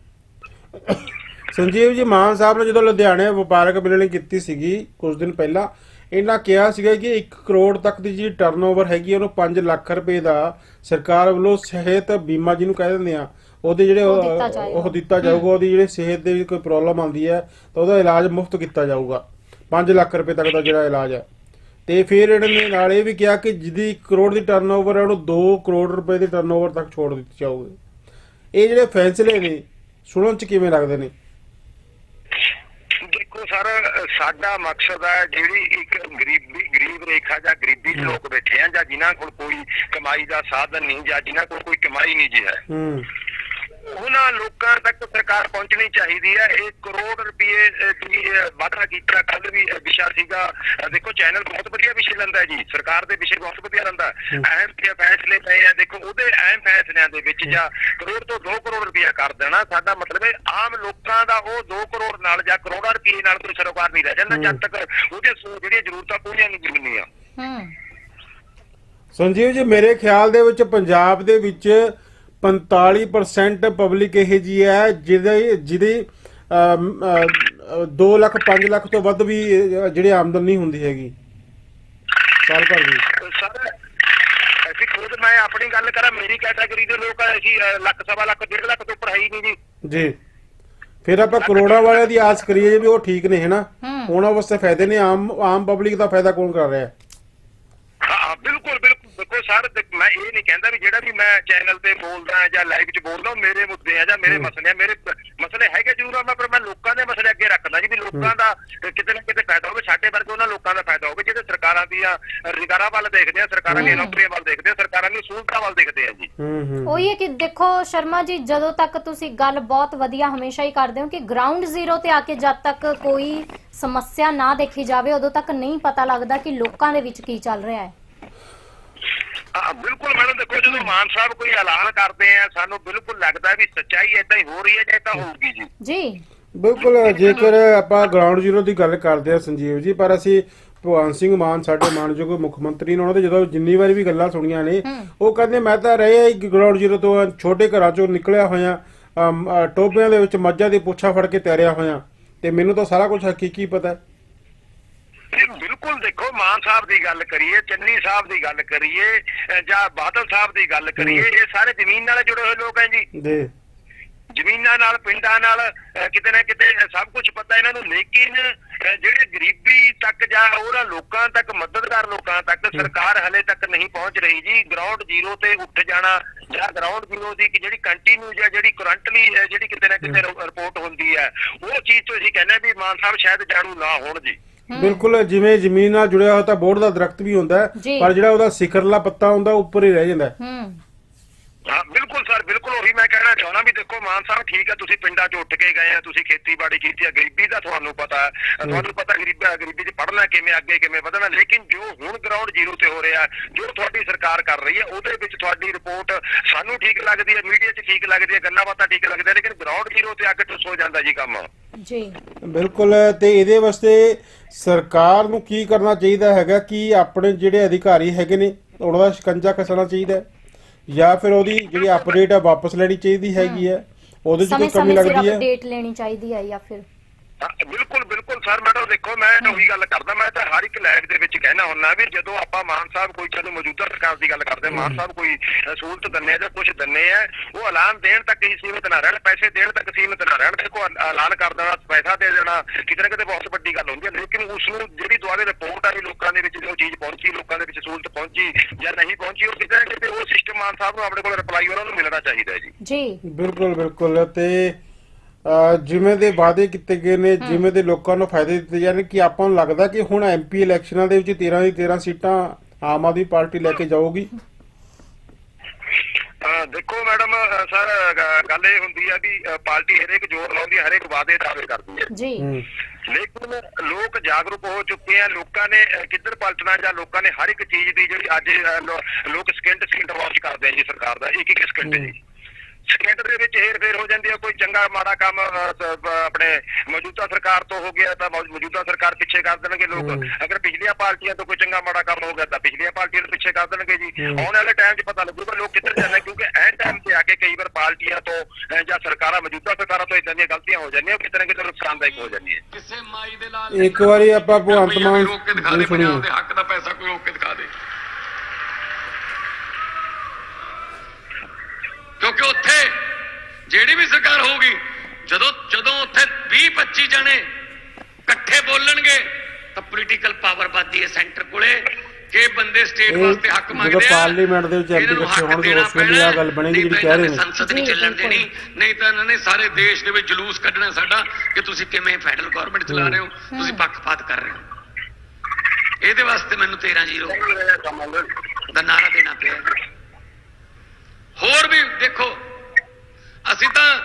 ਸੰਜੀਵ ਜੀ ਮਾਨ ਸਾਹਿਬ ਨੇ ਜਦੋਂ ਲੁਧਿਆਣੇ ਵਪਾਰਕ ਮਿਲਣੀ ਕੀਤੀ ਸੀਗੀ ਕੁਝ ਦਿਨ ਪਹਿਲਾਂ ਇਹਨਾਂ ਕਿਹਾ ਸੀਗਾ ਕਿ 1 ਕਰੋੜ ਤੱਕ ਦੀ ਜਿਹੜੀ ਟਰਨਓਵਰ ਹੈਗੀ ਉਹਨੂੰ 5 ਲੱਖ ਰੁਪਏ ਦਾ ਸਰਕਾਰ ਵੱਲੋਂ ਸਿਹਤ ਬੀਮਾ ਜਿਹਨੂੰ ਕਹਿ ਦਿੰਦੇ ਆ ਉਹਦੇ ਜਿਹੜੇ ਉਹ ਦਿੱਤਾ ਜਾਏਗਾ। ਉਹ ਦਿੱਤਾ ਜਾਊਗਾ ਉਹਦੀ ਜਿਹੜੀ ਸਿਹਤ ਦੇ ਵਿੱਚ ਕੋਈ ਪ੍ਰੋਬਲਮ ਆਉਂਦੀ ਹੈ ਤਾਂ ਉਹਦਾ ਇਲਾਜ ਮੁਫਤ ਕੀਤਾ ਜਾਊਗਾ। 5 ਲੱਖ ਰੁਪਏ ਤੱਕ ਦਾ ਜਿਹੜਾ ਇਲਾਜ ਹੈ। ਤੇ ਫਿਰ ਇਹਨਾਂ ਨੇ ਨਾਲ ਇਹ ਵੀ ਕਿਹਾ ਕਿ ਜਿਹਦੀ 1 ਕਰੋੜ ਦੀ ਟਰਨਓਵਰ ਹੈ ਉਹਨੂੰ 2 ਕਰੋੜ ਰੁਪਏ ਦੀ ਟਰਨਓਵਰ ਤੱਕ ਛੋੜ ਦਿੱਤੀ ਜਾਊਗੀ। ਇਹ ਜਿਹੜੇ ਫੈਸਲੇ ਨੇ ਸੁਣਨ ਚ ਕਿਵੇਂ ਲੱਗਦੇ ਨੇ? ਦੇਖੋ ਸਰ ਸਾਡਾ ਮਕਸਦ ਹੈ ਜਿਹੜੀ ਇੱਕ ਗਰੀਬੀ ਗਰੀਬ ਰੇਖਾ ਜਾਂ ਗਰੀਬੀ 'ਚ ਲੋਕ ਬੈਠੇ ਆ ਜਾਂ ਜਿਨ੍ਹਾਂ ਕੋਲ ਕੋਈ ਕਮਾਈ ਦਾ ਸਾਧਨ ਨਹੀਂ ਜਾਂ ਜਿਨ੍ਹਾਂ ਕੋਲ ਕੋਈ ਕਮਾਈ ਨਹੀਂ ਜੀ ਹੈ। ਹੂੰ। ਉਹਨਾਂ ਲੋਕਾਂ ਤੱਕ ਸਰਕਾਰ ਪਹੁੰਚਣੀ ਚਾਹੀਦੀ ਹੈ। 1 ਕਰੋੜ ਰੁਪਏ ਦੀ ਵਾਅਦਾ ਕੀਤਾ। ਕੱਲ ਵੀ ਵਿਸ਼ਾ ਸੀਗਾ। ਦੇਖੋ ਚੈਨਲ ਬਹੁਤ ਵਧੀਆ ਵਿਸ਼ੇ ਲੈਂਦਾ ਜੀ। ਸਰਕਾਰ ਦੇ ਵਿਸ਼ੇ ਬਹੁਤ ਵਧੀਆ ਲੈਂਦਾ। ਅਹਿਮ ਫੈਸਲੇ ਪਏ ਆ। ਦੇਖੋ ਉਹਦੇ ਅਹਿਮ ਫੈਸਲਿਆਂ ਦੇ ਵਿੱਚ ਜਾਂ ਕਰੋੜ ਤੋਂ 2 ਕਰੋੜ ਰੁਪਇਆ ਕਰ ਦੇਣਾ। ਸਾਡਾ ਮਤਲਬ ਹੈ ਆਮ ਲੋਕਾਂ ਦਾ ਉਹ 2 ਕਰੋੜ ਨਾਲ ਜਾਂ ਕਰੋੜਾਂ ਰੁਪਏ ਨਾਲ ਕੋਈ ਸਰੋਕਾਰ ਨਹੀਂ ਰਹਿ ਜਾਂਦਾ। ਜਦ ਤੱਕ ਉਹਦੇ ਜਿਹੜੀਆਂ ਜ਼ਰੂਰਤਾਂ ਪੂਰੀਆਂ ਨਹੀਂ ਹੁੰਦੀਆਂ। ਹੂੰ। ਸੰਜੀਵ ਜੀ ਮੇਰੇ ਖਿਆਲ ਦੇ ਵਿੱਚ ਪੰਜਾਬ ਦੇ ਵਿੱਚ 45% ਪਬਲਿਕ ਇਹ ਜੀ ਹੈ ਜਿਹਦੇ ਜਿਹਦੀ 2 ਲੱਖ 5 ਲੱਖ ਤੋਂ ਵੱਧ ਵੀ ਜਿਹੜੀ ਆਮਦਨ ਨਹੀਂ ਹੁੰਦੀ ਹੈਗੀ। ਸਾਲ ਭਰ ਦੀ। ਸਰ ਅਸੀਂ ਖੁਦ ਮੈਂ ਆਪਣੀ ਗੱਲ ਕਰਾਂ ਮੇਰੀ ਕੈਟਾਗਰੀ ਦੇ ਲੋਕ ਅਸੀਂ ਲੱਖ ਸਵਾ ਲੱਖ ਡੇਢ ਲੱਖ ਤੋਂ ਉੱਪਰ ਹੈ ਹੀ ਨਹੀਂ ਜੀ। ਜੀ। ਫਿਰ ਆਪਾਂ ਕਰੋੜਾਂ ਵਾਲਿਆਂ ਦੀ ਆਸ ਕਰੀਏ ਜੇ ਵੀ ਉਹ ਠੀਕ ਨੇ ਹੈਨਾ। ਉਹਨਾਂ ਵਾਸਤੇ ਫਾਇਦੇ ਨੇ ਆਮ ਆਮ ਪਬਲਿਕ ਦਾ ਫਾਇਦਾ ਕੌਣ ਕਰ ਰਿਹਾ? ਹੈ ਬਿਲਕੁਲ। ਦੇਖੋ ਸਰ ਮੈਂ ਇਹ ਨਹੀਂ ਕਹਿੰਦਾ ਵੀ ਜਿਹੜਾ ਵੀ ਮੈਂ ਚੈਨਲ ਤੇ ਬੋਲਦਾ ਜਾਂ ਲਾਈਵ 'ਚ ਬੋਲਦਾ ਉਹ ਮੇਰੇ ਮੁੱਦੇ ਆ ਜਾਂ ਮੇਰੇ ਮਸਲੇ ਆ। ਮੇਰੇ ਮਸਲੇ ਹੈਗੇ ਜ਼ਰੂਰ ਆ ਮੈਂ ਪਰ ਮੈਂ ਲੋਕਾਂ ਦੇ ਮਸਲੇ ਅੱਗੇ ਰੱਖਦਾ ਜੀ ਵੀ ਲੋਕਾਂ ਦਾ ਕਿਤੇ ਨਾ ਕਿਤੇ ਫਾਇਦਾ ਹੋਵੇ ਸਾਡੇ ਵਰਗੇ ਉਹਨਾਂ ਲੋਕਾਂ ਦਾ ਫਾਇਦਾ ਹੋਵੇ। ਜਿਹੜੇ ਸਰਕਾਰਾਂ ਦੀਆਂ ਰੁਜ਼ਗਾਰਾਂ ਵੱਲ ਦੇਖਦੇ ਆ ਸਰਕਾਰਾਂ ਦੀਆਂ ਨੌਕਰੀਆਂ ਵੱਲ ਦੇਖਦੇ ਆ ਸਰਕਾਰਾਂ ਦੀਆਂ ਸਹੂਲਤਾਂ ਵੱਲ ਦੇਖਦੇ ਆ ਜੀ। ਹੂੰ ਹੂੰ। ਉਹੀ ਹੈ ਕਿ ਦੇਖੋ ਸ਼ਰਮਾ ਜੀ ਜਦੋਂ ਤੱਕ ਤੁਸੀਂ ਗੱਲ ਬਹੁਤ ਵਧੀਆ ਹਮੇਸ਼ਾ ਹੀ ਕਰਦੇ ਹੋ ਕਿ ਗਰਾਊਂਡ ਜ਼ੀਰੋ ਤੇ ਆ ਕੇ ਜਦ ਤੱਕ ਕੋਈ ਸਮੱਸਿਆ ਨਾ ਦੇਖੀ ਜਾਵੇ ਉਦੋਂ ਤੱਕ ਨਹੀਂ ਪਤਾ ਲੱਗਦਾ ਕਿ ਲੋਕਾਂ ਦੇ ਵਿੱਚ ਕੀ ਚੱਲ ਰਿਹਾ ਹਾਂ। ਬਿਲਕੁਲ ਮੈਡਮ ਦੇਖੋ ਜਦੋਂ ਮਾਨ ਸਾਹਿਬ ਕੋਈ ਐਲਾਨ ਕਰਦੇ ਆ ਸਾਨੂੰ ਬਿਲਕੁਲ ਲੱਗਦਾ ਵੀ ਸੱਚਾਈ ਏਦਾਂ ਹੀ ਹੋ ਰਹੀ ਹੈ ਜਾਂ ਏਦਾਂ ਹੋਊਗੀ ਜੀ। ਜੀ। ਬਿਲਕੁਲ ਜੇਕਰ ਆਪਾਂ ਗਰਾਊਂਡ ਜ਼ੀਰੋ ਦੀ ਗੱਲ ਕਰਦੇ ਆ ਸੰਜੀਵ ਜੀ ਪਰ ਅਸੀਂ ਭਗਵਾਨ ਸਿੰਘ ਮਾਨ ਸਾਡੇ ਮਾਨਯੋਗ ਮੁੱਖ ਮੰਤਰੀ ਨੇ ਉਹਨਾਂ ਦੇ ਜਦੋਂ ਜਿੰਨੀ ਵਾਰੀ ਵੀ ਗੱਲਾਂ ਸੁਣੀਆਂ ਨੇ ਉਹ ਕਹਿੰਦੇ ਮੈਂ ਤਾਂ ਰਹੇ ਗਰਾਊਂਡ ਜ਼ੀਰੋ ਤੋਂ ਛੋਟੇ ਘਰਾਂ ਚੋਂ ਨਿਕਲਿਆ ਹੋਇਆ ਟੋਬਿਆਂ ਦੇ ਵਿੱਚ ਮੱਝਾਂ ਦੀ ਪੁੱਛਾਂ ਫੜ ਕੇ ਤੈਰਿਆ ਹੋਇਆ ਤੇ ਮੈਨੂੰ ਤਾਂ ਸਾਰਾ ਕੁਝ ਹਕੀਕੀ ਪਤਾ ਹੈ। ਤੇ ਬਿਲਕੁਲ ਦੇਖੋ ਮਾਨ ਸਾਹਿਬ ਦੀ ਗੱਲ ਕਰੀਏ ਚੰਨੀ ਸਾਹਿਬ ਦੀ ਗੱਲ ਕਰੀਏ ਜਾਂ ਬਾਦਲ ਸਾਹਿਬ ਦੀ ਗੱਲ ਕਰੀਏ ਇਹ ਸਾਰੇ ਜ਼ਮੀਨ ਨਾਲ ਜੁੜੇ ਹੋਏ ਲੋਕ ਹੈ ਜੀ। ਦੇ ਜ਼ਮੀਨਾਂ ਨਾਲ ਪਿੰਡਾਂ ਨਾਲ ਕਿਤੇ ਨਾ ਕਿਤੇ ਸਭ ਕੁਝ ਪਤਾ ਇਹਨਾਂ ਨੂੰ ਲੇਕਿਨ ਜਿਹੜੇ ਗਰੀਬੀ ਤੱਕ ਜਾਂ ਉਹਨਾਂ ਲੋਕਾਂ ਤੱਕ ਮਦਦਗਾਰ ਲੋਕਾਂ ਤੱਕ ਸਰਕਾਰ ਹਲੇ ਤੱਕ ਨਹੀਂ ਪਹੁੰਚ ਰਹੀ ਜੀ ਗਰਾਊਂਡ ਜ਼ੀਰੋ ਤੇ ਉੱਠ ਜਾਣਾ ਜਾਂ ਗਰਾਊਂਡ ਜ਼ੀਰੋ ਦੀ ਕਿ ਜਿਹੜੀ ਕੰਟੀਨਿਊ ਜਾਂ ਜਿਹੜੀ ਕਰੰਟਲੀ ਜਿਹੜੀ ਕਿਤੇ ਨਾ ਕਿਤੇ ਰਿਪੋਰਟ ਹੁੰਦੀ ਹੈ ਉਹ ਚੀਜ਼ ਤੋਂ ਅਸੀਂ ਕਹਿੰਦੇ ਵੀ ਮਾਨ ਸਾਹਿਬ ਸ਼ਾਇਦ ਜਾਣੂ ਨਾ ਹੋਣ ਜੀ। ਬਿਲਕੁਲ ਜਿਵੇਂ ਜ਼ਮੀਨ ਨਾਲ ਜੁੜਿਆ ਹੋਇਆ ਤਾਂ ਬੋਰਡ ਦਾ ਦਰਖਤ ਵੀ ਹੁੰਦਾ ਹੈ, ਜੀ। ਪਰ ਜਿਹੜਾ ਉਹਦਾ ਸਿਖਰਲਾ ਪੱਤਾ ਹੁੰਦਾ ਉਹ ਉੱਪਰ ਹੀ ਰਹਿ ਜਾਂਦਾ ਹੈ। ਹੂੰ। ਹਾਂ ਬਿਲਕੁਲ ਸਰ ਬਿਲਕੁਲ ਉਹੀ ਮੈਂ ਕਹਿਣਾ ਚਾਹੁੰਦਾ ਵੀ ਦੇਖੋ ਮਾਨ ਸਾਹਿਬ ਠੀਕ ਹੈ ਤੁਸੀਂ ਪਿੰਡਾਂ 'ਚ ਉੱਠ ਕੇ ਗਏ ਆ ਤੁਸੀਂ ਖੇਤੀਬਾੜੀ ਕੀਤੀ ਹੈ ਗਰੀਬੀ ਦਾ ਤੁਹਾਨੂੰ ਪਤਾ ਹੈ ਤੁਹਾਨੂੰ ਪਤਾ ਗਰੀਬੀ ਗਰੀਬੀ 'ਚ ਪੜਨਾ ਕਿਵੇਂ ਅੱਗੇ ਕਿਵੇਂ ਵਧਣਾ ਲੇਕਿਨ ਜੋ ਹੁਣ ਗਰਾਊਂਡ ਜ਼ੀਰੋ ਤੇ ਹੋ ਰਿਹਾ ਜੋ ਤੁਹਾਡੀ ਸਰਕਾਰ ਕਰ ਰਹੀ ਹੈ ਉਹਦੇ ਵਿੱਚ ਤੁਹਾਡੀ ਰਿਪੋਰਟ ਸਾਨੂੰ ਠੀਕ ਲੱਗਦੀ ਹੈ ਮੀਡੀਆ 'ਚ ਠੀਕ ਲੱਗਦੀ ਹੈ ਗੱਲਾਂ ਬਾਤਾਂ ਠੀਕ ਲੱਗਦੀਆਂ ਲੇਕਿਨ ਗਰਾਊਂਡ ਜ਼ੀਰੋ ਤੇ ਆ ਕੇ ਠੁੱਸ ਹੋ ਜਾਂਦਾ ਜੀ ਕੰਮ। ਜੀ। ਬਿਲਕੁਲ ਤੇ ਇਹਦੇ ਵਾਸਤੇ ਸਰਕਾਰ ਨੂੰ ਕੀ ਕਰਨਾ ਚਾਹੀਦਾ ਹੈਗਾ ਕਿ ਆਪਣੇ ਜਿਹੜੇ ਅਧਿਕਾਰੀ ਹੈਗੇ ਨੇ ਉਹਨਾਂ ਦਾ ਸ਼ਿਕੰਜਾ ਕੱਸਣਾ ਚਾਹੀਦਾ ਹੈ? ਜਾਂ ਫਿਰ ਉਹਦੀ ਜਿਹੜੀ ਅਪਡੇਟ ਹੈ ਵਾਪਸ ਲੈਣੀ ਚਾਹੀਦੀ ਹੈਗੀ ਹੈ? ਉਹਦੇ 'ਚ ਕੋਈ ਸਮੇਂ ਕਮੀ ਸਮੇਂ ਸਿਰ ਲੱਗਦੀ ਹੈ? ਅਪਡੇਟ ਲੈਣੀ ਚਾਹੀਦੀ ਹੈ ਜਾਂ ਫਿਰ? ਹਾਂ, ਬਿਲਕੁਲ ਬਿਲਕੁਲ ਸਰ ਮੈਡਮ ਦੇਖੋ ਮੈਂ ਉਹੀ ਗੱਲ ਕਰਦਾ ਮੈਂ ਤਾਂ ਹਰ ਇੱਕ ਲਾਈਵ ਦੇ ਵਿੱਚ ਕਹਿਣਾ ਹੁੰਨਾ ਵੀ ਜਦੋਂ ਆਪਾਂ ਮਾਨ ਸਾਹਿਬ ਕੋਈ ਚਲੋ ਮੌਜੂਦਾ ਸਰਕਾਰ ਦੀ ਗੱਲ ਕਰਦੇ ਮਾਨ ਸਾਹਿਬ ਕੋਈ ਸਹੂਲਤ ਦਿੰਨੇ ਆ ਜਾਂ ਕੁਝ ਦਿੰਨੇ ਆ ਉਹ ਐਲਾਨ ਦੇਣ ਤੱਕ ਹੀ ਸੀਮਿਤ ਨਾ ਰਹਿਣ ਪੈਸੇ ਦੇਣ ਤੱਕ ਸੀਮਿਤ ਨਾ ਰਹਿਣ ਦੇਖੋ ਐਲਾਨ ਕਰ ਦੇਣਾ ਪੈਸਾ ਦੇ ਦੇਣਾ ਕਿਤੇ ਨਾ ਕਿਤੇ ਬਹੁਤ ਵੱਡੀ ਗੱਲ ਹੁੰਦੀ ਹੈ ਲੇਕਿਨ ਉਸ ਨੂੰ ਜਿਹੜੀ ਦੁਆਰੇ ਰਿਪੋਰਟ ਆ ਵੀ ਲੋਕਾਂ ਦੇ ਵਿੱਚ ਜੋ ਚੀਜ਼ ਪਹੁੰਚੀ ਲੋਕਾਂ ਦੇ ਵਿੱਚ ਸਹੂਲਤ ਪਹੁੰਚੀ ਜਾਂ ਨਹੀਂ ਪਹੁੰਚੀ ਉਹ ਕਿਤੇ ਨਾ ਕਿਤੇ ਉਹ ਸਿਸਟਮ ਮਾਨ ਸਾਹਿਬ ਨੂੰ ਆਪਣੇ ਕੋਲ ਰਿਪਲਾਈ ਉਹਨਾਂ ਨੂੰ ਮਿਲਣਾ ਚਾਹੀਦਾ ਹੈ ਜੀ। ਜੀ। ਬਿਲਕੁਲ ਬਿਲਕੁਲ ਤੇ ਜਿਵੇਂ ਦੇ ਵਾਅਦੇ ਕੀਤੇ ਗਏ ਨੇ ਜਿਵੇਂ ਦੇ ਲੋਕਾਂ ਨੂੰ ਫਾਇਦੇ ਦਿੱਤੇ ਜਾਣ ਕਿ ਆਪਾਂ ਨੂੰ ਲੱਗਦਾ ਕਿ ਹੁਣ ਐਮਪੀ ਇਲੈਕਸ਼ਨਾਂ ਦੇ ਵਿੱਚ 13 ਦੀ 13 ਸੀਟਾਂ ਆਮ ਆਦਮੀ ਪਾਰਟੀ ਲੈ ਕੇ ਜਾਊਗੀ? ਦੇਖੋ ਮੈਡਮ ਸਰ ਗੱਲ ਇਹ ਹੁੰਦੀ ਆ ਵੀ ਪਾਰਟੀ ਹਰੇਕ ਜੋਰ ਲਾਉਂਦੀ ਹੈ ਹਰੇਕ ਵਾਅਦੇ ਦਾਅਵੇ ਕਰਦੀ ਹੈ। ਜੀ। ਲੇਕਿਨ ਲੋਕ ਜਾਗਰੂਕ ਹੋ ਚੁੱਕੇ ਆ ਲੋਕਾਂ ਨੇ ਕਿੱਧਰ ਪਲਟਣਾ ਜਾਂ ਲੋਕਾਂ ਨੇ ਹਰ ਇੱਕ ਚੀਜ਼ ਦੀ ਜਿਹੜੀ ਅੱਜ ਲੋਕ ਸਕਿੰਟ ਸਕਿੰਟ ਵਾਚ ਕਰਦੇ ਆ ਜੀ ਸਰਕਾਰ ਦਾ ਇੱਕ ਇੱਕ ਸਕਿੰਟ ਜੀ ਦੇ ਵਿੱਚ ਹੇਰ ਫੇਰ ਹੋ ਜਾਂਦੀ ਆ ਕੋਈ ਚੰਗਾ ਮਾੜਾ ਕੰਮ ਆਪਣੇ ਮੌਜੂਦਾ ਸਰਕਾਰ ਤੋਂ ਹੋ ਗਿਆ ਤਾਂ ਮੌਜੂਦਾ ਸਰਕਾਰ ਪਿੱਛੇ ਕਰ ਦੇਣਗੇ ਲੋਕ। ਅਗਰ ਪਿਛਲੀਆਂ ਪਾਰਟੀਆਂ ਤੋਂ ਕੋਈ ਚੰਗਾ ਮਾੜਾ ਕੰਮ ਹੋ ਗਿਆ ਤਾਂ ਪਿਛਲੀਆਂ ਪਾਰਟੀਆਂ ਨੂੰ ਪਿੱਛੇ ਕਰ ਦੇਣਗੇ ਜੀ। ਆਉਣ ਵਾਲੇ ਟਾਈਮ 'ਚ ਪਤਾ ਲੱਗੂਗਾ ਲੋਕ ਕਿੱਧਰ ਜਾਂਦੇ ਕਿਉਂਕਿ ਐਨ ਟਾਈਮ ਤੇ ਆ ਕੇ ਕਈ ਵਾਰ ਪਾਰਟੀਆਂ ਤੋਂ ਜਾਂ ਸਰਕਾਰਾਂ ਮੌਜੂਦਾ ਸਰਕਾਰਾਂ ਤੋਂ ਇਦਾਂ ਦੀਆਂ ਗਲਤੀਆਂ ਹੋ ਜਾਂਦੀਆਂ ਕਿਤੇ ਨਾ ਕਿਤੇ ਨੁਕਸਾਨਦਾਇਕ ਹੋ ਜਾਂਦੀਆਂ। ਕਿਸੇ ਮਾਈ ਦੇ ਲਾਲ ਇੱਕ ਵਾਰੀ ਆਪਾਂ ਭਗਵੰਤ ਮਾਨ ਰੋਕ ਕੇ ਦਿਖਾ ਦੇ ਦੀ। ਪੰਜਾਬ ਦੇ ਹੱਕ ਦਾ ਪੈਸਾ ਕੋਈ ਰੋਕ ਕੇ ਦਿਖਾ ਦੇ। ਕਿਉਂਕਿ ਉੱਥੇ ਜਿਹੜੀ ਵੀ ਸਰਕਾਰ ਹੋਊਗੀ ਜਦੋਂ ਜਦੋਂ ਉੱਥੇ 20 25 ਜਣੇ ਇਕੱਠੇ ਬੋਲਣਗੇ ਤਾਂ ਪੋਲੀਟੀਕਲ ਪਾਵਰ ਵੱਧਦੀ ਹੈ ਸੈਂਟਰ ਕੋਲੇ ਕਿ ਬੰਦੇ ਸਟੇਟ ਵਾਸਤੇ ਹੱਕ ਮੰਗਦੇ ਆ ਪਾਰਲੀਮੈਂਟ ਦੇ ਵਿੱਚ ਨੂੰ ਇਕੱਠੇ ਹੋਣਗੇ, ਦੇਣਾ ਉਸ ਵੇਲੇ ਆਹ ਗੱਲ ਬਣੇਗੀ ਨਹੀਂ ਜਿਹੜੀ ਤਾਂ ਕਹਿ ਰਹੇ ਇਹਨਾਂ ਨੇ। ਸੰਸਦ ਨਹੀਂ ਚੱਲਣ। ਦੇਣੀ ਨਹੀਂ ਤਾਂ ਇਹਨਾਂ ਨੇ ਸਾਰੇ ਦੇਸ਼ ਦੇ ਵਿੱਚ ਜਲੂਸ ਕੱਢਣਾ ਸਾਡਾ ਕਿ ਤੁਸੀਂ ਕਿਵੇਂ ਫੈਡਰਲ ਗਵਰਨਮੈਂਟ ਚਲਾ ਰਹੇ ਹੋ ਤੁਸੀਂ ਪੱਖਪਾਤ ਕਰ ਰਹੇ ਹੋ ਇਹਦੇ ਵਾਸਤੇ ਮੈਨੂੰ 13 ਜ਼ੀਰੋ ਦਾ ਨਾਰਾ ਦੇਣਾ ਪਿਆ ਹੋਰ ਵੀ ਦੇਖੋ ਅਸੀਂ ਤਾਂ